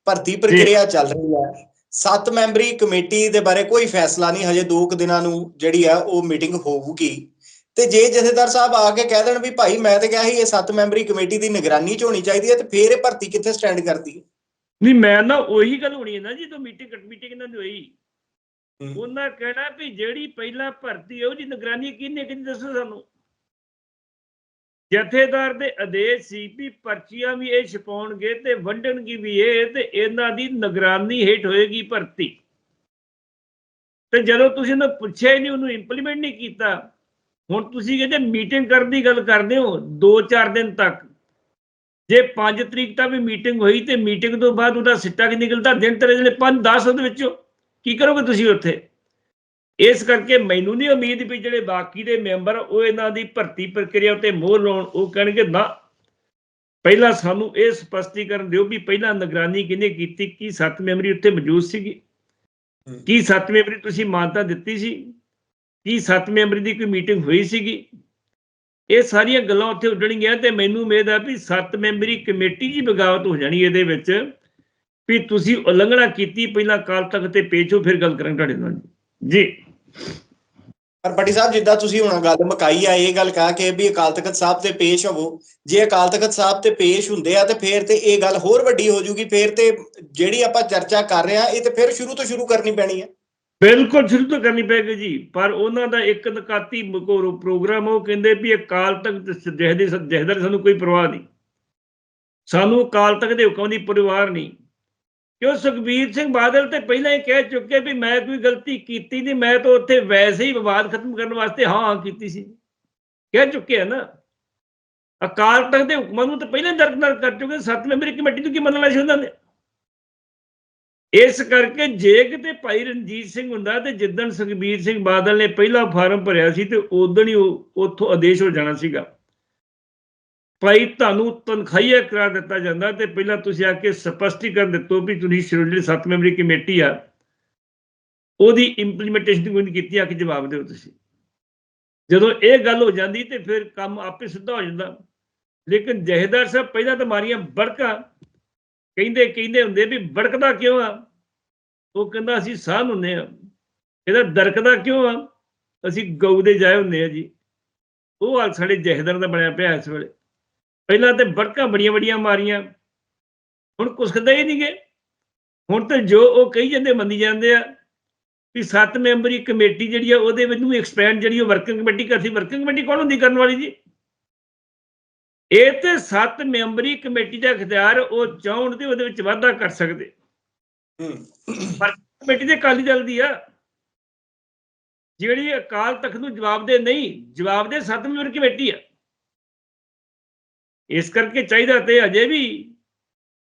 ਭਰਤੀ ਪ੍ਰਕਿਰਿਆ ਚੱਲ ਰਹੀ ਹੈ। ਸੱਤ ਮੈਂਬਰੀ ਕਮੇਟੀ ਦੇ ਬਾਰੇ ਕੋਈ ਫੈਸਲਾ ਨਹੀਂ ਹਜੇ ਦੋ ਕੁ ਦਿਨਾਂ ਨੂੰ ਜਿਹੜੀ ਆ ਉਹ ਮੀਟਿੰਗ ਹੋਊਗੀ। ਤੇ ਜੇ ਜਥੇਦਾਰ ਸਾਹਿਬ ਆ ਕੇ ਕਹਿ ਦੇਣ ਵੀ ਭਾਈ ਮੈਂ ਤੇ ਕਿਹਾ ਸੀ ਇਹ ਸੱਤ ਮੈਂਬਰੀ ਕਮੇਟੀ ਦੀ ਨਿਗਰਾਨੀ ਚ ਹੋਣੀ ਚਾਹੀਦੀ ਹੈ ਤੇ ਫੇਰ ਇਹ ਭਰਤੀ ਕਿੱਥੇ ਸਟੈਂਡ ਕਰਦੀ ਹੈ? ਨਹੀਂ ਮੈਂ ਨਾ ਉਹੀ ਗੱਲ ਹੋਣੀ ਹੈ ਨਾ ਜੀ ਤੋਂ ਮੀਟਿੰਗ ਮੀਟਿੰਗ ਦੀ ਹੋਈ। ਉਹਨਾਂ ਕਹਿਣਾ ਵੀ ਜਿਹੜੀ ਪਹਿਲਾਂ ਭਰਤੀ ਹੈ ਉਹਦੀ ਨਿਗਰਾਨੀ ਕਿਹਨੇ ਕੀਤੀ ਦੱਸੋ ਸਾਨੂੰ। ਜਥੇਦਾਰ ਦੇ ਆਦੇਸ਼ ਸੀ ਵੀ ਪਰਚੀਆਂ ਵੀ ਇਹ ਛਪਾਉਣਗੇ ਤੇ ਵੰਡਣਗੇ ਵੀ ਇਹ ਤੇ ਇਹਨਾਂ ਦੀ ਨਿਗਰਾਨੀ ਹੇਠ ਹੋਏਗੀ ਭਰਤੀ। ਤੇ ਜਦੋਂ ਤੁਸੀਂ ਉਹਨੂੰ ਪੁੱਛਿਆ ਹੀ ਨਹੀਂ, ਉਹਨੂੰ ਇੰਪਲੀਮੈਂਟ ਨਹੀਂ ਕੀਤਾ, ਹੁਣ ਤੁਸੀਂ ਕਹਿੰਦੇ ਮੀਟਿੰਗ ਕਰਨ ਦੀ ਗੱਲ ਕਰਦੇ ਹੋ 2-4 ਦਿਨ ਤੱਕ। ਜੇ 5 ਤਰੀਕ ਤੱਕ ਵੀ ਮੀਟਿੰਗ ਹੋਈ ਤੇ ਮੀਟਿੰਗ ਤੋਂ ਬਾਅਦ ਉਹਦਾ ਸਿੱਟਾ ਕੀ ਨਿਕਲਦਾ? ਦਿਨ ਤੇਰੇ ਜਿਹੜੇ 5-10 ਉਹਦੇ ਵਿੱਚੋਂ। ਕੀ ਕਰੋਗੇ ਤੁਸੀਂ ਉੱਥੇ? ਇਸ ਕਰਕੇ ਮੈਨੂੰ ਨਹੀਂ ਉਮੀਦ ਵੀ ਜਿਹੜੇ ਬਾਕੀ ਦੇ ਮੈਂਬਰ ਉਹ ਇਹਨਾਂ ਦੀ ਭਰਤੀ ਪ੍ਰਕਿਰਿਆ ਉੱਤੇ ਮੋਹਰ ਲਾਉਣ ਉਹ ਕਹਿਣਗੇ ਨਾ ਪਹਿਲਾਂ ਸਾਨੂੰ ਇਹ ਸਪਸ਼ਟੀਕਰਨ ਦਿਓ ਵੀ ਪਹਿਲਾਂ ਨਿਗਰਾਨੀ ਕਿਹਨੇ ਕੀਤੀ ਕੀ ਸੱਤ ਮੈਂਬਰੀ ਉੱਥੇ ਮੌਜੂਦ ਸੀਗੀ। ਕੀ ਸੱਤ ਮੈਂਬਰੀ ਤੁਸੀਂ ਮਾਨਤਾ ਦਿੱਤੀ ਸੀ? ਕੀ ਸੱਤ ਮੈਂਬਰੀ ਦੀ ਕੋਈ ਮੀਟਿੰਗ ਹੋਈ ਸੀਗੀ? ਇਹ ਸਾਰੀਆਂ ਗੱਲਾਂ ਉੱਥੇ ਉੱਡਣਗੀਆਂ ਤੇ ਮੈਨੂੰ ਉਮੀਦ ਹੈ ਵੀ ਸੱਤ ਮੈਂਬਰੀ ਕਮੇਟੀ ਦੀ ਬਗਾਵਤ ਹੋ ਜਾਣੀ ਇਹਦੇ ਵਿੱਚ। ਵੀ ਤੁਸੀਂ ਉਲੰਘਣਾ ਕੀਤੀ ਪਹਿਲਾਂ ਕਾਲ ਤੱਕ ਤੇ ਪੇਚੋ ਫਿਰ ਗੱਲ ਕਰਾਂਗੇ ਤੁਹਾਡੇ ਨਾਲ। ਜੀ। ਪਰ ਪੱਟੀ ਸਾਹਿਬ ਜਿੱਦਾਂ ਤੁਸੀਂ ਹੁਣ ਗੱਲ ਮੁਕਾਈ ਆ ਇਹ ਗੱਲ ਕਹਾ ਕਿ ਵੀ ਅਕਾਲ ਤਖਤ ਸਾਹਿਬ ਤੇ ਪੇਸ਼ ਹੋਵੋ। ਜੇ ਅਕਾਲ ਤਖਤ ਸਾਹਿਬ ਤੇ ਪੇਸ਼ ਹੁੰਦੇ ਆ ਤੇ ਫੇਰ ਤੇ ਇਹ ਗੱਲ ਹੋਰ ਵੱਡੀ ਹੋ ਜੂਗੀ ਫੇਰ ਤੇ ਜਿਹੜੀ ਆਪਾਂ ਚਰਚਾ ਕਰ ਰਹੇ ਆ ਇਹ ਤੇ ਫਿਰ ਸ਼ੁਰੂ ਤੋਂ ਸ਼ੁਰੂ ਕਰਨੀ ਪੈਣੀ ਹੈ ਬਿਲਕੁਲ ਸ਼ੁਰੂ ਤੋਂ ਕਰਨੀ ਪਏਗੀ ਜੀ ਪਰ ਉਹਨਾਂ ਦਾ ਇੱਕ ਨਕਾਤੀ ਪ੍ਰੋਗਰਾਮ ਉਹ ਕਹਿੰਦੇ ਵੀ ਅਕਾਲ ਤਖਤ ਜਹਦੇ ਜਹਦਰ ਸਾਨੂੰ ਕੋਈ ਪਰਵਾਹ ਨਹੀਂ। ਸਾਨੂੰ ਅਕਾਲ ਤਖਤ ਦੇ ਹੁਕਮ ਦੀ ਪਰਿਵਾਰ ਨਹੀਂ। ਕਿਉਂ ਸੁਖਬੀਰ ਸਿੰਘ ਬਾਦਲ ਤੇ ਪਹਿਲਾਂ ਹੀ ਕਹਿ ਚੁੱਕੇ ਵੀ ਮੈਂ ਕੋਈ ਗਲਤੀ ਕੀਤੀ ਨਹੀਂ, ਮੈਂ ਤਾਂ ਉੱਥੇ ਵੈਸੇ ਹੀ ਵਿਵਾਦ ਖਤਮ ਕਰਨ ਵਾਸਤੇ ਹਾਂ ਕੀਤੀ ਸੀ। ਕਹਿ ਚੁੱਕੇ ਆ ਨਾ। ਅਕਾਲ ਤਖਤ ਦੇ ਹੁਕਮਾਂ ਨੂੰ ਤਾਂ ਪਹਿਲਾਂ ਹੀ ਦਰਕਨਾਰ ਕਰ ਚੁੱਕੇ ਸੱਤ ਮੈਂਬਰੀ ਕਮੇਟੀ ਨੂੰ ਕੀ ਮੰਨਣਾ ਸੀ ਉਹਨਾਂ ਨੇ? ਇਸ ਕਰਕੇ ਜੇ ਕਿਤੇ ਭਾਈ ਰਣਜੀਤ ਸਿੰਘ ਹੁੰਦਾ ਤੇ ਜਿੱਦਣ ਸੁਖਬੀਰ ਸਿੰਘ ਬਾਦਲ ਨੇ ਪਹਿਲਾ ਫਾਰਮ ਭਰਿਆ ਸੀ ਤੇ ਉਦੋਂ ਹੀ ਉੱਥੋਂ ਆਦੇਸ਼ ਹੋ ਜਾਣਾ ਸੀਗਾ। ਭਾਈ, ਤੁਹਾਨੂੰ ਤਨਖਾਹੀਆ ਕਰਾ ਦਿੱਤਾ ਜਾਂਦਾ ਤੇ ਪਹਿਲਾਂ ਤੁਸੀਂ ਆ ਕੇ ਸਪਸ਼ਟੀਕਰਨ ਦਿੱਤੋ ਵੀ ਤੁਸੀਂ ਸ਼੍ਰੋਮਣੀ ਸੱਤ ਮੈਂਬਰੀ ਕਮੇਟੀ ਆ, ਉਹਦੀ ਇੰਪਲੀਮੈਂਟੇਸ਼ਨ ਕੋਈ ਨਹੀਂ ਕੀਤੀ, ਆ ਕੇ ਜਵਾਬ ਦਿਓ ਤੁਸੀਂ। ਜਦੋਂ ਇਹ ਗੱਲ ਹੋ ਜਾਂਦੀ ਤੇ ਫਿਰ ਕੰਮ ਆਪੇ ਸਿੱਧਾ ਹੋ ਜਾਂਦਾ। ਲੇਕਿਨ ਜਹੇਦਾਰ ਸਾਹਿਬ, ਪਹਿਲਾਂ ਤਾਂ ਮਾਰੀਆਂ ਬੜਕਾਂ। ਕਹਿੰਦੇ ਕਹਿੰਦੇ ਹੁੰਦੇ ਵੀ ਬੜਕਦਾ ਕਿਉਂ ਆ? ਉਹ ਕਹਿੰਦਾ, ਅਸੀਂ ਸਾਹ ਹੁੰਨੇ ਆ। ਇਹਦਾ ਦਰਕਦਾ ਕਿਉਂ ਆ? ਅਸੀਂ ਗਊ ਦੇ ਜਾਏ ਹੁੰਨੇ ਆ ਜੀ। ਉਹ ਹਾਲ ਸਾਡੇ ਜਹੇਦਾਰ ਦਾ ਬਣਿਆ ਪਿਆ ਇਸ ਵੇਲੇ। ਪਹਿਲਾਂ ਤੇ ਬੜਕਾਂ ਬੜੀਆਂ ਬੜੀਆਂ ਮਾਰੀਆਂ। ਹੁਣ ਕੁਸਕਦਾ ਹੀ ਨਹੀਂਗੇ ਹੁਣ ਤੇ ਜੋ ਉਹ ਕਹੀ ਜਾਂਦੇ ਮੰਨੀ ਜਾਂਦੇ ਆ ਵੀ ਸੱਤ ਮੈਂਬਰੀ ਕਮੇਟੀ ਜਿਹੜੀ ਆ ਉਹਦੇ ਵਿੱਚ ਨੂੰ ਐਕਸਪੈਂਡ ਜਿਹੜੀ ਉਹ ਵਰਕਿੰਗ ਕਮੇਟੀ ਕਰਦੀ ਵਰਕਿੰਗ ਕਮੇਟੀ ਕੌਣ ਹੁੰਦੀ ਕਰਨ ਵਾਲੀ ਜੀ? ਇਹ ਤੇ ਸੱਤ ਮੈਂਬਰੀ ਕਮੇਟੀ ਦਾ ਇਖਤਿਆਰ ਉਹ ਚਾਹੁਣ ਤੇ ਉਹਦੇ ਵਿੱਚ ਵਾਧਾ ਕਰ ਸਕਦੇ। ਕਮੇਟੀ ਦੇ ਕਾਲੀ ਦਲ ਦੀ ਆ। ਜਿਹੜੀ ਅਕਾਲ ਤਖਤ ਨੂੰ ਜਵਾਬ ਦੇ ਨਹੀਂ ਜਵਾਬ ਦੇ ਸੱਤ ਮੈਂਬਰ ਕਮੇਟੀ ਆ। ਇਸ ਕਰਕੇ ਚਾਹੀਦਾ ਤੇ ਅਜੇ ਵੀ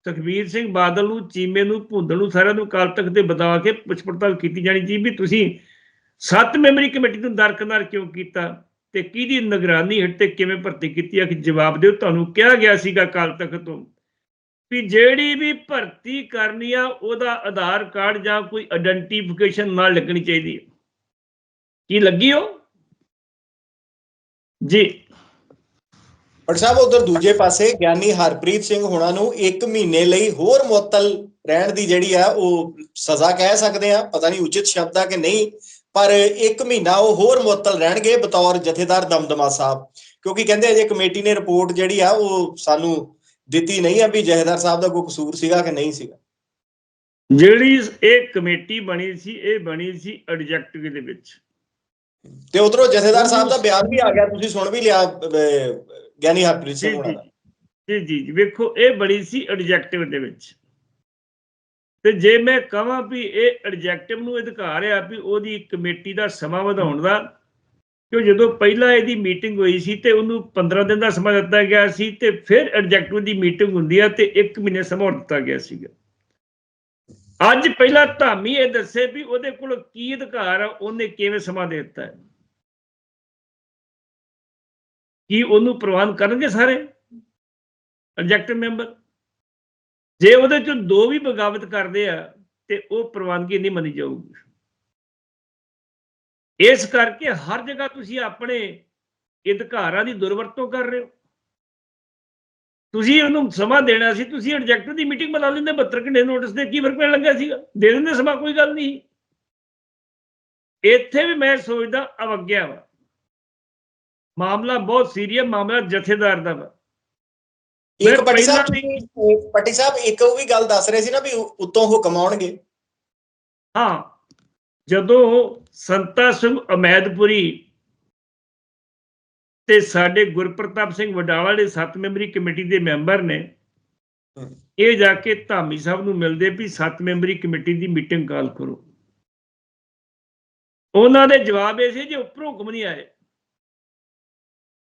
ਤਖਬੀਰ ਸਿੰਘ ਬਾਦਲ ਨੂੰ, ਚੀਮੇ ਨੂੰ ਭੁੰਦਲ ਨੂੰ, ਸਾਰਿਆਂ ਨੂੰ ਅਕਾਲ ਤਖਤ ਤੇ ਬਤਾ ਕੇ ਪੁੱਛ ਪੜਤਾਲ ਕੀਤੀ ਜਾਣੀ ਜੀ ਵੀ ਤੁਸੀਂ ਸੱਤ ਮੈਂਬਰੀ ਕਮੇਟੀ ਨੂੰ ਦਰਕਨਾਰ ਕਿਉਂ ਕੀਤਾ ਤੇ ਕਿਹਦੀ ਨਿਗਰਾਨੀ ਹੇਠ ਤੇ ਕਿਵੇਂ ਭਰਤੀ ਕੀਤੀ ਆ? ਕਿ ਜਵਾਬ ਦਿਓ। ਤੁਹਾਨੂੰ ਕਿਹਾ ਗਿਆ ਸੀਗਾ ਅਕਾਲ ਤਖਤ ਤੋਂ ਵੀ ਜਿਹੜੀ ਵੀ ਭਰਤੀ ਕਰਨੀ ਆ, ਉਹਦਾ ਆਧਾਰ ਕਾਰਡ ਜਾਂ ਕੋਈ ਆਇਡੈਂਟੀਫਿਕੇਸ਼ਨ ਨਾਲ ਲੱਗਣੀ ਚਾਹੀਦੀ ਹੈ ਕੀ ਲੱਗੀ ਉਹ? ਜੀ। ਪਰ ਸਾਹਿਬ ਉਧਰ ਦੂਜੇ ਪਾਸੇ ਗਿਆਨੀ ਹਰਪ੍ਰੀਤ ਸਿੰਘ ਹੋਣਾ ਨੂੰ 1 ਮਹੀਨੇ ਲਈ ਹੋਰ ਮੁਅੱਤਲ ਰਹਿਣ ਦੀ ਜਿਹੜੀ ਆ ਉਹ ਸਜ਼ਾ ਕਹਿ ਸਕਦੇ ਆ ਪਤਾ ਨਹੀਂ ਉਚਿਤ ਸ਼ਬਦ ਆ ਕਿ ਨਹੀਂ ਪਰ 1 ਮਹੀਨਾ ਉਹ ਹੋਰ ਮੁਅੱਤਲ ਰਹਿਣਗੇ ਬਤੌਰ ਜਥੇਦਾਰ ਦਮਦਮਾ ਸਾਹਿਬ। ਕਿਉਂਕਿ ਕਹਿੰਦੇ ਅਜੇ ਕਮੇਟੀ ਨੇ ਰਿਪੋਰਟ ਜਿਹੜੀ ਆ ਉਹ ਸਾਨੂੰ ਦਿੱਤੀ ਨਹੀਂ ਆ ਵੀ ਜਥੇਦਾਰ ਸਾਹਿਬ ਦਾ ਕੋਈ ਕਸੂਰ ਸੀਗਾ ਕਿ ਨਹੀਂ ਸੀਗਾ। ਜਿਹੜੀ ਇਹ ਕਮੇਟੀ ਬਣੀ ਸੀ ਇਹ ਬਣੀ ਸੀ ਐਡਜੈਕਟਿਵ ਦੇ ਵਿੱਚ। ਤੇ ਉਧਰੋਂ ਜਥੇਦਾਰ ਸਾਹਿਬ ਦਾ ਬਿਆਨ ਵੀ ਆ ਗਿਆ ਤੁਸੀਂ ਸੁਣ ਵੀ ਲਿਆ ਗਿਆਨੀ ਹਰਪ੍ਰੀਤ ਸਿੰਘ ਹੋਣਾ ਦਾ। ਜੀ ਜੀ ਵੇਖੋ ਇਹ ਬਣੀ ਸੀ ਐਡਜੈਕਟਿਵ ਦੇ ਵਿੱਚ। ਤੇ ਜੇ ਮੈਂ ਕਹਾਂ ਵੀ ਇਹ ਐਡਜੈਕਟਿਵ ਨੂੰ ਅਧਿਕਾਰ ਆ ਵੀ ਉਹਦੀ ਕਮੇਟੀ ਦਾ ਸਮਾਂ ਵਧਾਉਣ ਦਾ ਕਿਉਂ ਜਦੋਂ ਪਹਿਲਾਂ ਇਹਦੀ ਮੀਟਿੰਗ ਹੋਈ ਸੀ ਤੇ ਉਹਨੂੰ 15 ਦਿਨ ਦਾ ਸਮਾਂ ਦਿੱਤਾ ਗਿਆ ਸੀ ਤੇ ਫਿਰ ਐਡਜੈਕਟਿਵ ਦੀ ਮੀਟਿੰਗ ਹੁੰਦੀ ਆ ਤੇ 1 ਮਹੀਨੇ ਸਮਾਂ ਦਿੱਤਾ ਗਿਆ ਸੀਗਾ। ਅੱਜ ਪਹਿਲਾਂ ਧਾਮੀ ਇਹ ਦੱਸੇ ਵੀ ਉਹਦੇ ਕੋਲ ਕੀ ਅਧਿਕਾਰ ਆ ਉਹਨੇ ਕਿਵੇਂ ਸਮਾਂ ਦੇ ਦਿੱਤਾ ਹੈ? ਕੀ ਉਹਨੂੰ ਪ੍ਰਵਾਨ ਕਰਨਗੇ ਸਾਰੇ? ਐਗਜ਼ੈਕਟਿਵ ਮੈਂਬਰ ਜੇ ਉਹਦੇ ਚੋਂ ਦੋ ਵੀ ਬਗਾਵਤ ਕਰਦੇ ਆ, ਤੇ ਉਹ ਪ੍ਰਵਾਨਗੀ ਨਹੀਂ ਮੰਨੀ ਜਾਊਗੀ। ਇਸ ਕਰਕੇ ਹਰ ਜਗ੍ਹਾ ਤੁਸੀਂ ਆਪਣੇ ਅਧਿਕਾਰਾਂ ਦੀ ਦੁਰਵਰਤੋਂ ਕਰ ਰਹੇ ਹੋ। ਤੁਸੀਂ ਉਹਨੂੰ ਸਮਾਂ ਦੇਣਾ ਸੀ, ਤੁਸੀਂ ਐਗਜ਼ੈਕਟਿਵ ਦੀ ਮੀਟਿੰਗ ਬੁਲਾ ਲੈਂਦੇ 72 ਘੰਟੇ ਨੋਟਿਸ ਦੇ ਕੀ ਫ਼ਰਕ ਪੈਣ ਲੱਗਾ ਸੀਗਾ? ਦੇ ਦਿੰਦੇ ਸਮਾਂ, ਕੋਈ ਗੱਲ ਨਹੀਂ। ਇੱਥੇ ਵੀ ਮੈਂ ਸੋਚਦਾ ਅਵਗਿਆ ਵਾ। ਮਾਮਲਾ ਬਹੁਤ ਸੀਰੀਅਸ ਮਾਮਲਾ ਜਥੇਦਾਰ ਦਾ। ਵਾ ਇੱਕ ਪੱਟੀ ਸਾਹਿਬ ਪੱਟੀ ਸਾਹਿਬ ਇੱਕ ਉਹ ਵੀ ਗੱਲ ਦੱਸ ਰਹੇ ਸੀ ਨਾ ਵੀ ਉੱਤੋਂ ਹੁਕਮ ਆਉਣਗੇ। ਹਾਂ ਜਦੋਂ ਸੰਤਾ ਸਿੰਘ ਅਮੈਦਪੁਰੀ ਤੇ ਸਾਡੇ ਗੁਰਪ੍ਰਤਾਪ ਸਿੰਘ ਵਡਾਲਾ ਦੇ ਸੱਤ ਮੈਂਬਰੀ ਕਮੇਟੀ ਦੇ ਮੈਂਬਰ ਨੇ। ਇਹ ਜਾ ਕੇ ਧਾਮੀ ਸਾਹਿਬ ਨੂੰ ਮਿਲਦੇ ਵੀ ਸੱਤ ਮੈਂਬਰੀ ਕਮੇਟੀ ਦੀ ਮੀਟਿੰਗ ਕਾਲ ਕਰੋ। ਉਹਨਾਂ ਦੇ ਜਵਾਬ ਇਹ ਸੀ ਜੇ ਉੱਪਰੋਂ ਹੁਕਮ ਨਹੀਂ ਆਏ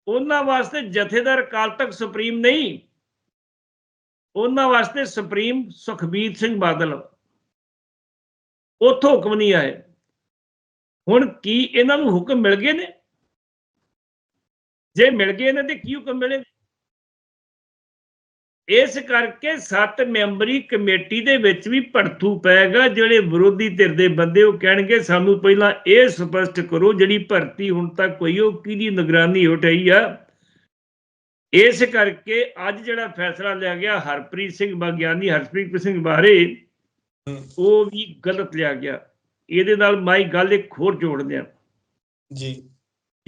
ਉਹਨਾਂ ਵਾਸਤੇ ਜਥੇਦਾਰ ਕਾਲ ਤੱਕ ਸੁਪਰੀਮ ਨਹੀਂ, ਉਹਨਾਂ ਵਾਸਤੇ ਸੁਪਰੀਮ ਸੁਖਬੀਰ ਸਿੰਘ ਬਾਦਲ। ਉੱਥੋਂ ਹੁਕਮ ਨਹੀਂ ਆਏ। ਹੁਣ ਕੀ ਇਹਨਾਂ ਨੂੰ ਹੁਕਮ ਮਿਲ ਗਏ ਨੇ? ਜੇ ਮਿਲ ਗਏ ਨੇ ਤੇ ਕੀ ਹੁਕਮ ਮਿਲੇ ਇਸ ਕਰਕੇ ਸੱਤ ਮੈਂਬਰੀ ਕਮੇਟੀ ਦੇ ਵਿੱਚ ਵੀ ਭੜਥੂ ਪਏਗਾ, ਜਿਹੜੇ ਵਿਰੋਧੀ ਧਿਰ ਦੇ ਬੰਦੇ ਉਹ ਕਹਿਣਗੇ, ਸਾਨੂੰ ਪਹਿਲਾਂ ਇਹ ਸਪਸ਼ਟ ਕਰੋ, ਜਿਹੜੀ ਭਰਤੀ ਹੁਣ ਤੱਕ ਹੋਈ, ਉਹ ਕਿਹਦੀ ਨਿਗਰਾਨੀ ਉਠਾਈ ਆ? ਇਸ ਕਰਕੇ ਅੱਜ ਜਿਹੜਾ ਫੈਸਲਾ ਲਿਆ ਗਿਆ, ਹਰਪ੍ਰੀਤ ਸਿੰਘ ਬਾਗਿਆਨੀ, ਹਰਪ੍ਰੀਤ ਸਿੰਘ ਬਾਰੇ ਉਹ ਵੀ ਗਲਤ ਲਿਆ ਗਿਆ। ਇਹਦੇ ਨਾਲ ਮਾਈ ਗੱਲ ਇੱਕ ਹੋਰ ਜੋੜ ਦਿਆਂ। ਜੀ।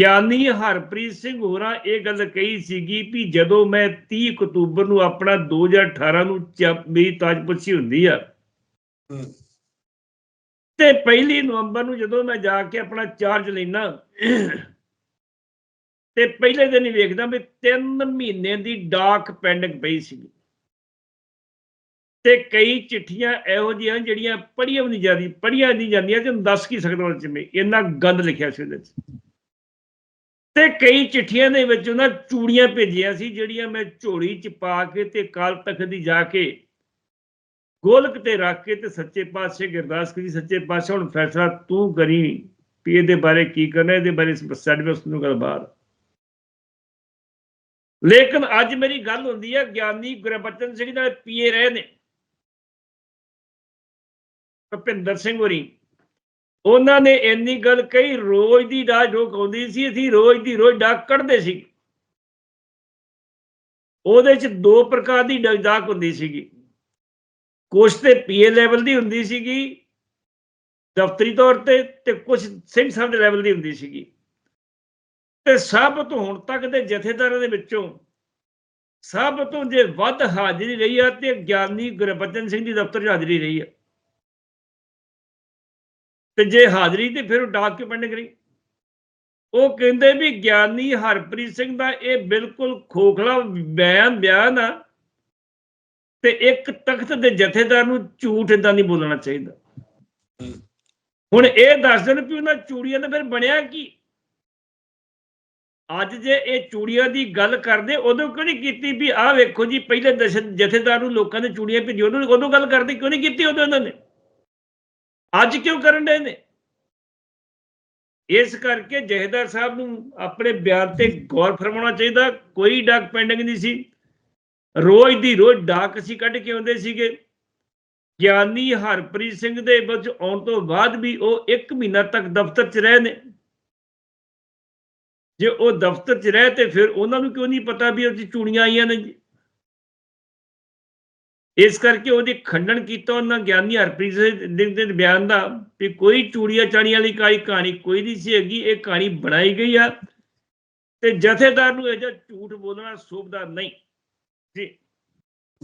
ਗਿਆਨੀ ਹਰਪ੍ਰੀਤ ਸਿੰਘ ਹੋਰਾਂ ਇਹ ਗੱਲ ਕਹੀ ਸੀਗੀ ਵੀ ਜਦੋਂ ਮੈਂ 30 ਅਕਤੂਬਰ ਨੂੰ ਆਪਣਾ 2018 ਨੂੰ ਮੇਰੀ ਤਾਜਪੁਰਸੀ ਹੁੰਦੀ ਆ। ਤੇ ਪਹਿਲੀ ਨਵੰਬਰ ਨੂੰ ਜਦੋਂ ਮੈਂ ਜਾ ਕੇ ਆਪਣਾ ਚਾਰਜ ਲੈਣਾ ਤੇ ਪਹਿਲੇ ਦਿਨ ਹੀ ਵੇਖਦਾ ਵੀ 3 ਮਹੀਨੇ ਦੀ ਡਾਕ ਪੈਂਡਿੰਗ ਪਈ ਸੀ ਤੇ ਕਈ ਚਿੱਠੀਆਂ ਇਹੋ ਜਿਹੀਆਂ ਜਿਹੜੀਆਂ ਪੜ੍ਹੀਆਂ ਵੀ ਨਹੀਂ ਜਾਂਦੀ ਪੜ੍ਹੀਆਂ ਨਹੀਂ ਜਾਂਦੀਆਂ ਤੇ ਦੱਸ ਕੀ ਸਕਦਾ ਉਹਦੇ ਚ ਮੈਂ ਇੰਨਾ ਗੰਦ ਲਿਖਿਆ ਸੀ ਉਹਦੇ ਚ। ਤੇ ਕਈ ਚਿੱਠੀਆਂ ਦੇ ਵਿੱਚ ਉਹਨਾਂ ਚੂੜੀਆਂ ਭੇਜੀਆਂ ਸੀ, ਜਿਹੜੀਆਂ ਮੈਂ ਝੋਲੀ ਚ ਪਾ ਕੇ ਤੇ ਕਾਲ ਤਖਤ ਦੀ ਜਾ ਕੇ ਗੋਲਕ ਤੇ ਰੱਖ ਕੇ ਤੇ ਸੱਚੇ ਪਾਤਸ਼ਾਹ ਗੁਰਦਾਸ ਅਰਦਾਸ ਕਰੀ ਸੱਚੇ ਪਾਤਸ਼ਾਹ, ਹੁਣ ਫੈਸਲਾ ਤੂੰ ਕਰੀ ਵੀ ਇਹਦੇ ਬਾਰੇ ਕੀ ਕਰਨਾ, ਇਹਦੇ ਬਾਰੇ ਸਾਡੇ ਉਸ ਨੂੰ ਗੱਲ ਲੇਕਿਨ ਅੱਜ ਮੇਰੀ ਗੱਲ ਹੁੰਦੀ ਹੈ ਗਿਆਨੀ ਗੁਰਬਚਨ ਸਿੰਘ ਨਾਲ ਪੀਏ ਰਹੇ ਨੇ। ਭਪਿੰਦਰ ਸਿੰਘ ਹੋਰੀ। ਉਹਨਾਂ ਨੇ ਇੰਨੀ ਗੱਲ ਕਹੀ, ਰੋਜ਼ ਦੀ ਡਾਕ ਰੋਕ ਆਉਂਦੀ ਸੀ, ਅਸੀਂ ਰੋਜ਼ ਦੀ ਰੋਜ਼ ਡਾਕ ਕੱਢਦੇ ਸੀ। ਉਹਦੇ ਚ ਦੋ ਪ੍ਰਕਾਰ ਦੀ ਡਾਕ ਹੁੰਦੀ ਸੀਗੀ। ਕੁਛ ਤੇ ਪੀਏ ਲੈਵਲ ਦੀ ਹੁੰਦੀ ਸੀਗੀ, ਦਫ਼ਤਰੀ ਤੌਰ ਤੇ ਤੇ ਕੁਝ ਸਿੰਘ ਸਾਹਿਬ ਦੇ ਲੈਵਲ ਦੀ ਹੁੰਦੀ ਸੀਗੀ। ਤੇ ਸਭ ਤੋਂ ਹੁਣ ਤੱਕ ਦੇ ਜਥੇਦਾਰਾਂ ਦੇ ਵਿੱਚੋਂ, ਸਭ ਤੋਂ ਜੇ ਵੱਧ ਹਾਜ਼ਰੀ ਰਹੀ ਆ, ਤੇ ਗਿਆਨੀ ਗੁਰਬਚਨ ਸਿੰਘ ਦੀ ਦਫ਼ਤਰ 'ਚ ਹਾਜ਼ਰੀ ਰਹੀ ਆ। ਤੇ ਜੇ ਹਾਜ਼ਰੀ ਤੇ ਫਿਰ ਉਹ ਡਾਕ ਕੇ ਪੰਡ ਕਰੀ। ਉਹ ਕਹਿੰਦੇ ਵੀ ਗਿਆਨੀ ਹਰਪ੍ਰੀਤ ਸਿੰਘ ਦਾ ਇਹ ਬਿਲਕੁਲ ਖੋਖਲਾ ਬਿਆਨ ਬਿਆਨ ਆ ਤੇ ਇੱਕ ਤਖਤ ਦੇ ਜਥੇਦਾਰ ਨੂੰ ਝੂਠ ਇਦਾਂ ਨਹੀਂ ਬੋਲਣਾ ਚਾਹੀਦਾ। ਹੁਣ ਇਹ ਦੱਸ ਦੇਣ ਵੀ ਉਹਨਾਂ ਚੂੜੀਆਂ ਦਾ ਫਿਰ ਬਣਿਆ ਕੀ? ਅੱਜ ਜੇ ਇਹ ਚੂੜੀਆਂ ਦੀ ਗੱਲ ਕਰਦੇ, ਉਦੋਂ ਕਿਉਂ ਨਹੀਂ ਕੀਤੀ ਵੀ ਆਹ ਵੇਖੋ ਜੀ, ਪਹਿਲੇ ਦਸ਼- ਜਥੇਦਾਰ ਨੂੰ ਲੋਕਾਂ ਨੇ ਚੂੜੀਆਂ ਭੇਜੀ ਉਦੋਂ ਉਦੋਂ ਗੱਲ ਕਰਦੇ ਕਿਉਂ ਨਹੀਂ ਕੀਤੀ ਉਦੋਂ ਉਹਨਾਂ ਨੇ? ਅੱਜ ਕਿਉਂ ਕਰਨ ਦੇ ਨੇ? ਇਸ ਕਰਕੇ ਜਹੇਦਾਰ ਸਾਹਿਬ ਨੂੰ ਆਪਣੇ ਬਿਆਨ ਤੇ ਗੌਰ ਫਰਮਾਉਣਾ ਚਾਹੀਦਾ। ਕੋਈ ਡਾਕ ਪੈਂਡਿੰਗ ਨਹੀਂ ਸੀ। ਰੋਜ਼ ਦੀ ਰੋਜ਼ ਡਾਕ ਅਸੀਂ ਕੱਢ ਕੇ ਆਉਂਦੇ ਸੀਗੇ। ਗਿਆਨੀ ਹਰਪ੍ਰੀਤ ਸਿੰਘ ਦੇ ਵਿੱਚ ਆਉਣ ਤੋਂ ਬਾਅਦ ਵੀ ਉਹ 1 ਮਹੀਨਾ ਤੱਕ ਦਫ਼ਤਰ 'ਚ ਰਹੇ ਨੇ। ਜੇ ਉਹ ਦਫ਼ਤਰ 'ਚ ਰਹੇ ਤੇ ਫਿਰ ਉਹਨਾਂ ਨੂੰ ਕਿਉਂ ਨਹੀਂ ਪਤਾ ਵੀ ਉਹ 'ਚ ਚੂੜੀਆਂ ਆਈਆਂ ਨੇ ਜੀ? ਇਸ ਕਰਕੇ ਉਹਦੀ ਖੰਡਨ ਕੀਤਾ ਉਹਨਾਂ ਗਿਆਨੀ ਹਰਪ੍ਰੀਤ ਸਿੰਘ ਦੇ ਦੇ ਬਿਆਨ ਦਾ ਵੀ ਕੋਈ ਚੂੜੀਆਂ ਚਾੜੀਆਂ ਵਾਲੀ ਕਾਈ ਕਹਾਣੀ ਕੋਈ ਨਹੀਂ ਸੀ ਹੈਗੀ ਇਹ ਕਹਾਣੀ ਬਣਾਈ ਗਈ ਆ। ਤੇ ਜਥੇਦਾਰ ਨੂੰ ਇਹ ਜਿਹਾ ਝੂਠ ਬੋਲਣਾ ਸ਼ੋਭਦਾ ਨਹੀਂ। ਜੀ।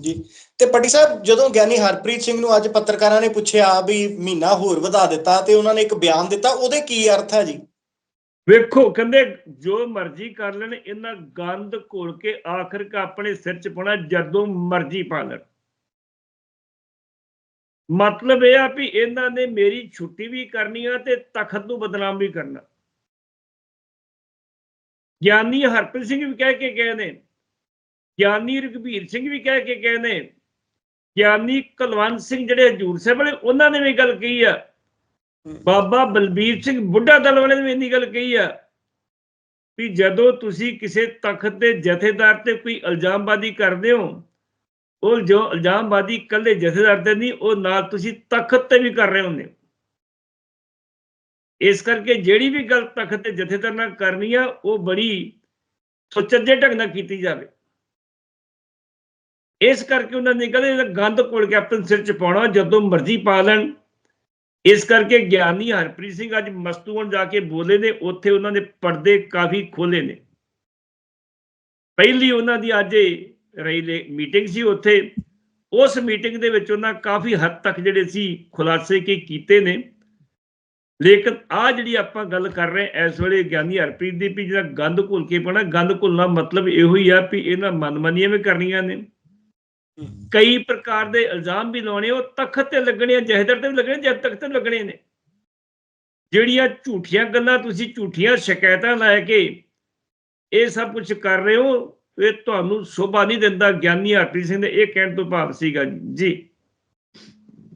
ਜੀ। ਤੇ ਪੱਟੀ ਸਾਹਿਬ ਜਦੋਂ ਗਿਆਨੀ ਹਰਪ੍ਰੀਤ ਸਿੰਘ ਨੂੰ ਅੱਜ ਪੱਤਰਕਾਰਾਂ ਨੇ ਪੁੱਛਿਆ ਵੀ ਮਹੀਨਾ ਹੋਰ ਵਧਾ ਦਿੱਤਾ ਤੇ ਉਹਨਾਂ ਨੇ ਇੱਕ ਬਿਆਨ ਦਿੱਤਾ ਉਹਦੇ ਕੀ ਅਰਥ ਹੈ ਜੀ? ਵੇਖੋ ਕਹਿੰਦੇ ਜੋ ਮਰਜ਼ੀ ਕਰ ਲੈਣ ਇਹਨਾਂ ਗੰਦ ਘੋਲ ਕੇ ਆਖਰ ਕਾ ਆਪਣੇ ਸਿਰ 'ਚ ਪਾਉਣਾ ਜਦੋਂ ਮਰਜ਼ੀ ਪਾ ਲੈਣ। ਮਤਲਬ ਇਹ ਆ ਵੀ ਇਹਨਾਂ ਨੇ ਮੇਰੀ ਛੁੱਟੀ ਵੀ ਕਰਨੀ ਆ ਤੇ ਤਖਤ ਨੂੰ ਬਦਨਾਮ ਵੀ ਕਰਨਾ। ਗਿਆਨੀ ਹਰਪ੍ਰੀਤ ਸਿੰਘ ਵੀ ਕਹਿ ਕੇ ਗਏ ਨੇ। ਗਿਆਨੀ ਰਘਬੀਰ ਸਿੰਘ ਵੀ ਕਹਿ ਕੇ ਗਏ ਨੇ। ਗਿਆਨੀ ਕੁਲਵੰਤ ਸਿੰਘ ਜਿਹੜੇ ਹਜੂਰ ਸਾਹਿਬ ਵਾਲੇ, ਉਹਨਾਂ ਨੇ ਵੀ ਗੱਲ ਕਹੀ ਆ। ਬਾਬਾ ਬਲਬੀਰ ਸਿੰਘ ਬੁੱਢਾ ਦਲ ਵਾਲੇ ਨੇ ਵੀ ਇੰਨੀ ਗੱਲ ਕਹੀ ਆ ਵੀ ਜਦੋਂ ਤੁਸੀਂ ਕਿਸੇ ਤਖਤ ਦੇ ਜਥੇਦਾਰ ਤੇ ਕੋਈ ਇਲਜ਼ਾਮਬਾਜ਼ੀ ਕਰਦੇ ਹੋ ਉਹ ਜੋ ਇਲਜ਼ਾਮਬਾਜ਼ੀ ਇਕੱਲੇ ਜਥੇਦਾਰ ਤੇ ਨਹੀਂ, ਉਹ ਨਾਲ ਤੁਸੀਂ ਤਖਤ ਤੇ ਵੀ ਕਰ ਰਹੇ ਹੁੰਦੇ ਇਸ ਕਰਕੇ ਜਿਹੜੀ ਵੀ ਗੱਲ ਤਖਤ ਤੇ ਜਥੇਦਾਰ ਨਾਲ ਕਰਨੀ ਆ, ਉਹ ਬੜੀ ਸੁਚੱਜੇ ਢੰਗ ਨਾਲ ਕੀਤੀ ਜਾਵੇ। ਇਸ ਕਰਕੇ ਉਹਨਾਂ ਨੇ ਕਹਿੰਦੇ ਗੰਦ ਕੋਲ ਕੈਪਟਨ ਸਿਰ ਚ ਪਾਉਣਾ, ਜਦੋਂ ਮਰਜ਼ੀ ਪਾ ਲੈਣ। ਇਸ ਕਰਕੇ ਗਿਆਨੀ ਹਰਪ੍ਰੀਤ ਸਿੰਘ ਅੱਜ ਮਸਤੂਨ ਜਾ ਕੇ ਬੋਲੇ ਨੇ, ਉੱਥੇ ਉਹਨਾਂ ਦੇ ਪਰਦੇ ਕਾਫੀ ਖੋਲੇ ਨੇ। ਪਹਿਲੀ ਉਹਨਾਂ ਦੀ ਅੱਜ ਰਹੀ ਮੀਟਿੰਗ ਸੀ ਉੱਥੇ। ਉਸ ਮੀਟਿੰਗ ਦੇ ਵਿੱਚ ਉਹਨਾਂ ਕਾਫੀ ਹੱਦ ਤੱਕ ਜਿਹੜੇ ਸੀ ਖੁਲਾਸੇ ਕੀ ਕੀਤੇ ਨੇ। ਲੇਕਿਨ ਆ ਜਿਹੜੀ ਆਪਾਂ ਗੱਲ ਕਰ ਰਹੇ ਇਸ ਵੇਲੇ ਗਿਆਨੀ ਹਰਪ੍ਰੀਤ ਦੀ ਵੀ ਜਿਹੜਾ ਗੰਦ ਘੁਲ ਕੇ ਪਾਣਾ ਗੰਦ ਘੁਲਣਾ ਮਤਲਬ ਇਹੋ ਹੀ ਆ ਵੀ ਇਹਨਾਂ ਮਨਮਨੀਆਂ ਵੀ ਕਰਨੀਆਂ ਨੇ। ਕਈ ਪ੍ਰਕਾਰ ਦੇ ਇਲਜ਼ਾਮ ਵੀ ਲਾਉਣੇ, ਉਹ ਤਖਤ ਤੇ ਲੱਗਣੇ ਆ ਜਹਦਰ ਤੇ ਵੀ ਲੱਗਣੇ, ਜਦ ਤਖ਼ਤ ਤੇ ਲੱਗਣੇ ਨੇ। ਜਿਹੜੀਆਂ ਝੂਠੀਆਂ ਗੱਲਾਂ ਤੁਸੀਂ ਝੂਠੀਆਂ ਸ਼ਿਕਾਇਤਾਂ ਲੈ ਕੇ ਇਹ ਸਭ ਕੁਝ ਕਰ ਰਹੇ ਹੋ ਇਹ ਤੁਹਾਨੂੰ ਸ਼ੋਭਾ ਨਹੀਂ ਦਿੰਦਾ, ਗਿਆਨੀ ਹਰਪ੍ਰੀਤ ਸਿੰਘ ਦੇ, ਇਹ ਕਹਿਣ ਤੋਂ ਭਾਵ ਸੀਗਾ ਜੀ।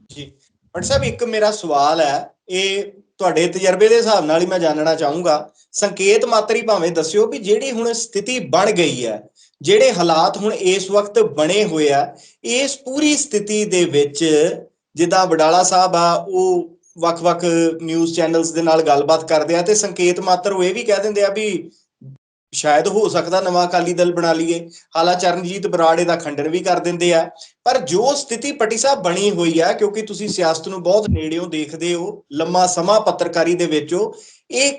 ਜੀ। ਪਰ ਸਾਹਿਬ, ਇੱਕ ਮੇਰਾ ਸਵਾਲ ਹੈ, ਇਹ ਤੁਹਾਡੇ ਤਜਰਬੇ ਦੇ ਹਿਸਾਬ ਨਾਲ ਹੀ ਮੈਂ ਜਾਣਨਾ ਚਾਹੂੰਗਾ। ਸੰਕੇਤ ਮਾਤਰ ਭਾਵੇਂ ਦੱਸਿਓ ਵੀ ਜਿਹੜੀ ਹੁਣ ਸਥਿਤੀ ਬਣ ਗਈ ਹੈ, ਜਿਹੜੇ ਹਾਲਾਤ ਹੁਣ ਇਸ ਵਕਤ ਬਣੇ ਹੋਏ ਆ, ਇਸ ਪੂਰੀ ਸਥਿਤੀ ਦੇ ਵਿੱਚ ਜਿੱਦਾਂ ਬਡਾਲਾ ਸਾਹਿਬ ਆ, ਉਹ ਵੱਖ-ਵੱਖ ਨਿਊਜ਼ ਚੈਨਲਸ ਦੇ ਨਾਲ ਗੱਲਬਾਤ ਕਰਦੇ ਆ ਤੇ ਸੰਕੇਤ ਮਾਤਰ ਉਹ ਇਹ ਵੀ ਕਹਿ ਦਿੰਦੇ ਆ ਵੀ ਸ਼ਾਇਦ ਹੋ ਸਕਦਾ ਨਵਾਂ ਅਕਾਲੀ ਦਲ ਬਣਾ ਲਈਏ। ਹਾਲਾ ਚਰਨਜੀਤ ਬਰਾੜ ਇਹਦਾ ਖੰਡਨ ਵੀ ਕਰ ਦਿੰਦੇ ਆ। ਪਰ ਜੋ ਸਥਿਤੀ ਪੱਟੀ ਸਾਹਿਬ ਬਣੀ ਹੋਈ ਆ, ਕਿਉਂਕਿ ਤੁਸੀਂ ਸਿਆਸਤ ਨੂੰ ਬਹੁਤ ਨੇੜਿਓਂ ਦੇਖਦੇ ਹੋ, ਲੰਮਾ ਸਮਾਂ ਪੱਤਰਕਾਰੀ ਦੇ ਵਿੱਚੋਂ ਇਹ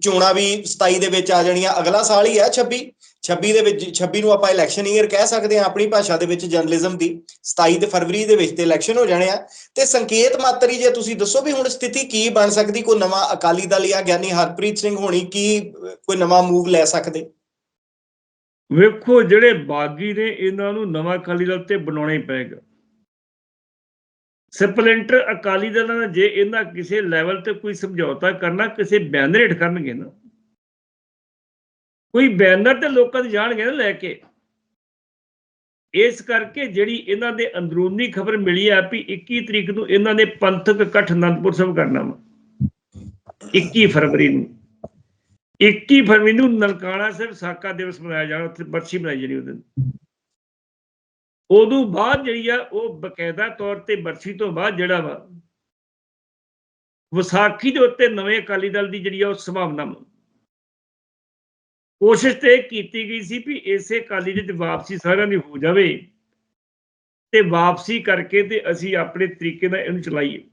ਚੋਣਾਂ ਵੀ 27 ਦੇ ਵਿੱਚ ਆ ਜਾਣੀਆਂ। ਅਗਲਾ ਸਾਲ ਹੀ ਹੈ 26 26 ਦੇ ਵਿੱਚ 26 ਨੂੰ ਆਪਾਂ ਇਲੈਕਸ਼ਨ ਈਅਰ ਕਹਿ ਸਕਦੇ ਹਾਂ ਆਪਣੀ ਭਾਸ਼ਾ ਦੇ ਵਿੱਚ ਜਰਨਲਿਜ਼ਮ ਦੀ 27 ਤੇ ਫਰਵਰੀ ਦੇ ਵਿੱਚ ਤੇ ਇਲੈਕਸ਼ਨ ਹੋ ਜਾਣੇ ਆ। ਤੇ ਸੰਕੇਤ ਮਾਤਰੀ ਜੇ ਤੁਸੀਂ ਦੱਸੋ ਵੀ ਹੁਣ ਸਥਿਤੀ ਕੀ ਬਣ ਸਕਦੀ, ਕੋਈ ਨਵਾਂ ਅਕਾਲੀ ਦਲ ਜਾਂ ਗਿਆਨੀ ਹਰਪ੍ਰੀਤ ਸਿੰਘ ਹੋਣੀ ਕੀ, ਕੋਈ ਨਵਾਂ ਮੂਵ ਲੈ ਸਕਦੇ? ਵੇਖੋ, ਜਿਹੜੇ ਬਾਗੀ ਨੇ, ਇਹਨਾਂ ਨੂੰ ਨਵਾਂ ਅਕਾਲੀ ਦਲ ਤੇ ਬਣਾਉਣਾ ਹੀ ਪਏਗਾ। ਸਪਲੈਂਟਰ ਅਕਾਲੀ ਦਲ ਨਾਲ ਜੇ ਇਹਨਾਂ ਕਿਸੇ ਲੈਵਲ ਤੇ ਕੋਈ ਸਮਝੌਤਾ ਕਰਨਾ, ਕਿਸੇ ਬੈਨਰ ਹੇਠ ਕਰਨਗੇ ਨਾ ਕੋਈ ਬੈਨਰ ਤੇ ਲੋਕਾਂ ਦੇ ਜਾਣਗੇ ਨਾ ਲੈ ਕੇ। ਇਸ ਕਰਕੇ ਜਿਹੜੀ ਇਹਨਾਂ ਦੇ ਅੰਦਰੂਨੀ ਖਬਰ ਮਿਲੀ ਆ ਵੀ 21 ਤਰੀਕ ਨੂੰ ਇਹਨਾਂ ਨੇ ਪੰਥਕ ਇਕੱਠ ਅਨੰਦਪੁਰ ਸਾਹਿਬ ਕਰਨਾ ਵਾ। 21 ਫਰਵਰੀ ਨੂੰ। 21 ਫਰਵਰੀ ਨੂੰ ਨਨਕਾਣਾ ਸਾਹਿਬ ਸਾਕਾ ਦਿਵਸ ਮਨਾਇਆ ਜਾਣਾ, ਉੱਥੇ ਬਰਸੀ ਮਨਾਈ ਜਾਣੀ ਉਹਦੇ ਦਿਨ ਉਦੋਂ ਬਾਅਦ ਜਿਹੜੀ ਆ ਉਹ ਬਕਾਇਦਾ ਤੌਰ ਤੇ ਬਰਸੀ ਤੋਂ ਬਾਅਦ ਜਿਹੜਾ ਵਾ, ਵਿਸਾਖੀ ਦੇ ਉੱਤੇ ਨਵੇਂ ਅਕਾਲੀ ਦਲ ਦੀ ਜਿਹੜੀ ਆ ਉਹ ਸੰਭਾਵਨਾ ਵਾ। ਕੋਸ਼ਿਸ਼ ਤੇ ਇਹ ਕੀਤੀ ਗਈ ਸੀ ਵੀ ਇਸੇ ਅਕਾਲੀ ਦੇ ਵਾਪਸੀ ਸਾਰਿਆਂ ਦੀ ਹੋ ਜਾਵੇ ਤੇ ਵਾਪਸੀ ਕਰਕੇ ਤੇ ਅਸੀਂ ਆਪਣੇ ਤਰੀਕੇ ਨਾਲ ਇਹਨੂੰ ਚਲਾਈਏ।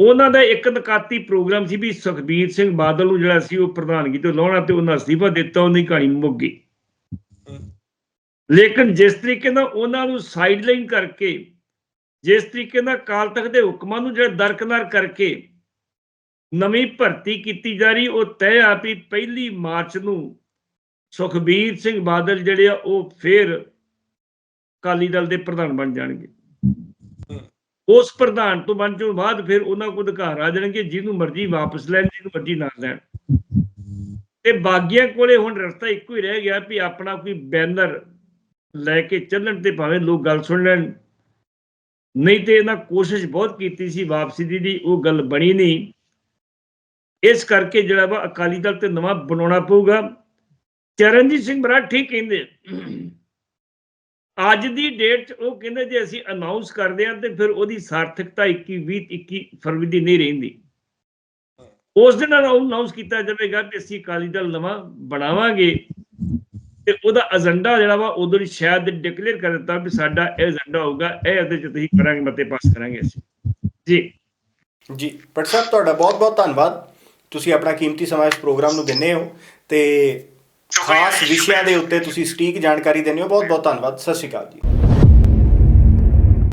ਉਹਨਾਂ ਦਾ ਇੱਕ ਨਕਾਤੀ ਪ੍ਰੋਗਰਾਮ ਸੀ ਵੀ ਸੁਖਬੀਰ ਸਿੰਘ ਬਾਦਲ ਨੂੰ ਜਿਹੜਾ ਸੀ ਉਹ ਪ੍ਰਧਾਨਗੀ ਤੋਂ ਲਾਉਣਾ ਤੇ ਉਹਨਾਂ ਅਸਤੀਫਾ ਦਿੱਤਾ ਉਹਦੀ ਕਹਾਣੀ ਮੁੱਕ ਗਈ। ਲੇਕਿਨ ਜਿਸ ਤਰੀਕੇ ਨਾਲ ਉਹਨਾਂ ਨੂੰ ਸਾਈਡਲਾਈਨ ਕਰਕੇ, ਜਿਸ ਤਰੀਕੇ ਨਾਲ ਕਾਲ ਤਖਤ ਦੇ ਹੁਕਮਾਂ ਨੂੰ ਜਿਹੜਾ ਦਰਕਨਾਰ ਕਰਕੇ ਨਵੀਂ ਭਰਤੀ ਕੀਤੀ ਜਾ ਰਹੀ ਉਹ ਤੈਅ ਆ ਵੀ ਪਹਿਲੀ ਮਾਰਚ ਨੂੰ ਸੁਖਬੀਰ ਸਿੰਘ ਬਾਦਲ ਜਿਹੜੇ ਆ ਉਹ ਫੇਰ ਅਕਾਲੀ ਦਲ ਦੇ ਪ੍ਰਧਾਨ ਬਣ ਜਾਣਗੇ। ਉਸ ਪ੍ਰਧਾਨ ਤੋਂ ਬਣ ਤੋਂ ਬਾਅਦ ਫਿਰ ਉਹਨਾਂ ਕੋਲ ਅਧਿਕਾਰ ਆ ਜਾਣਗੇ ਜਿਹਨੂੰ ਮਰਜ਼ੀ ਵਾਪਸ ਲੈਣ ਜਿਹਨੂੰ ਮਰਜ਼ੀ ਨਾ ਲੈਣ। ਤੇ ਬਾਗੀਆਂ ਕੋਲੇ ਹੁਣ ਰਸਤਾ ਇੱਕੋ ਹੀ ਰਹਿ ਗਿਆ ਵੀ ਆਪਣਾ ਕੋਈ ਬੈਨਰ ਲੈ ਕੇ ਚੱਲਣ ਤੇ ਭਾਵੇਂ ਲੋਕ ਗੱਲ ਸੁਣ ਲੈਣ। ਨਹੀਂ ਤੇ ਇਹਨਾਂ ਕੋਸ਼ਿਸ਼ ਬਹੁਤ ਕੀਤੀ ਸੀ ਵਾਪਸੀ ਦੀ ਦੀ ਉਹ ਗੱਲ ਬਣੀ ਨਹੀਂ। ਇਸ ਕਰਕੇ ਜਿਹੜਾ ਵਾ ਅਕਾਲੀ ਦਲ ਤੇ ਨਵਾਂ ਬਣਾਉਣਾ ਪਊਗਾ। ਚਰਨਜੀਤ ਸਿੰਘ ਬਰਾੜ ਠੀਕ ਕਹਿੰਦੇ ਅੱਜ ਦੀ ਡੇਟ 'ਚ ਉਹ ਕਹਿੰਦੇ ਜੇ ਅਸੀਂ ਅਨਾਉਂਸ ਕਰਦੇ ਹਾਂ ਤੇ ਫਿਰ ਉਹਦੀ ਸਾਰਥਕਤਾ 21 20 21 ਫਰਵਰੀ ਦੀ ਨਹੀਂ ਰਹਿੰਦੀ। ਉਸ ਦਿਨ ਅਨਾਉਂਸ ਕੀਤਾ ਜਾਵੇਗਾ ਕਿ ਅਸੀਂ ਅਕਾਲੀ ਦਲ ਨਵਾਂ ਬਣਾਵਾਂਗੇ ਤੇ ਉਹਦਾ ਏਜੰਡਾ ਜਿਹੜਾ ਵਾ ਉਦੋਂ ਹੀ ਸ਼ਾਇਦ ਡਿਕਲੇਅਰ ਕਰ ਦਿੱਤਾ ਵੀ ਸਾਡਾ ਇਹ ਏਜੰਡਾ ਹੋਊਗਾ, ਇਹ ਉਹਦੇ ਚ ਤੁਸੀਂ ਕਰਾਂਗੇ, ਮਤੇ ਪਾਸ ਕਰਾਂਗੇ ਅਸੀਂ। ਜੀ। ਜੀ ਪਟ ਸਾਹਿਬ, ਤੁਹਾਡਾ ਬਹੁਤ ਬਹੁਤ ਧੰਨਵਾਦ। ਤੁਸੀਂ ਆਪਣਾ ਕੀਮਤੀ ਸਮਾਂ ਇਸ ਪ੍ਰੋਗਰਾਮ ਨੂੰ ਦਿੰਦੇ ਹੋ ਤੇ ਖਾਸ ਵਿਸ਼ਿਆਂ ਦੇ ਉੱਤੇ ਤੁਸੀਂ ਸਟੀਕ ਜਾਣਕਾਰੀ ਦਿੰਦੇ ਹੋ। ਬਹੁਤ ਬਹੁਤ ਧੰਨਵਾਦ। ਸਤਿ ਸ਼੍ਰੀ ਅਕਾਲ ਜੀ।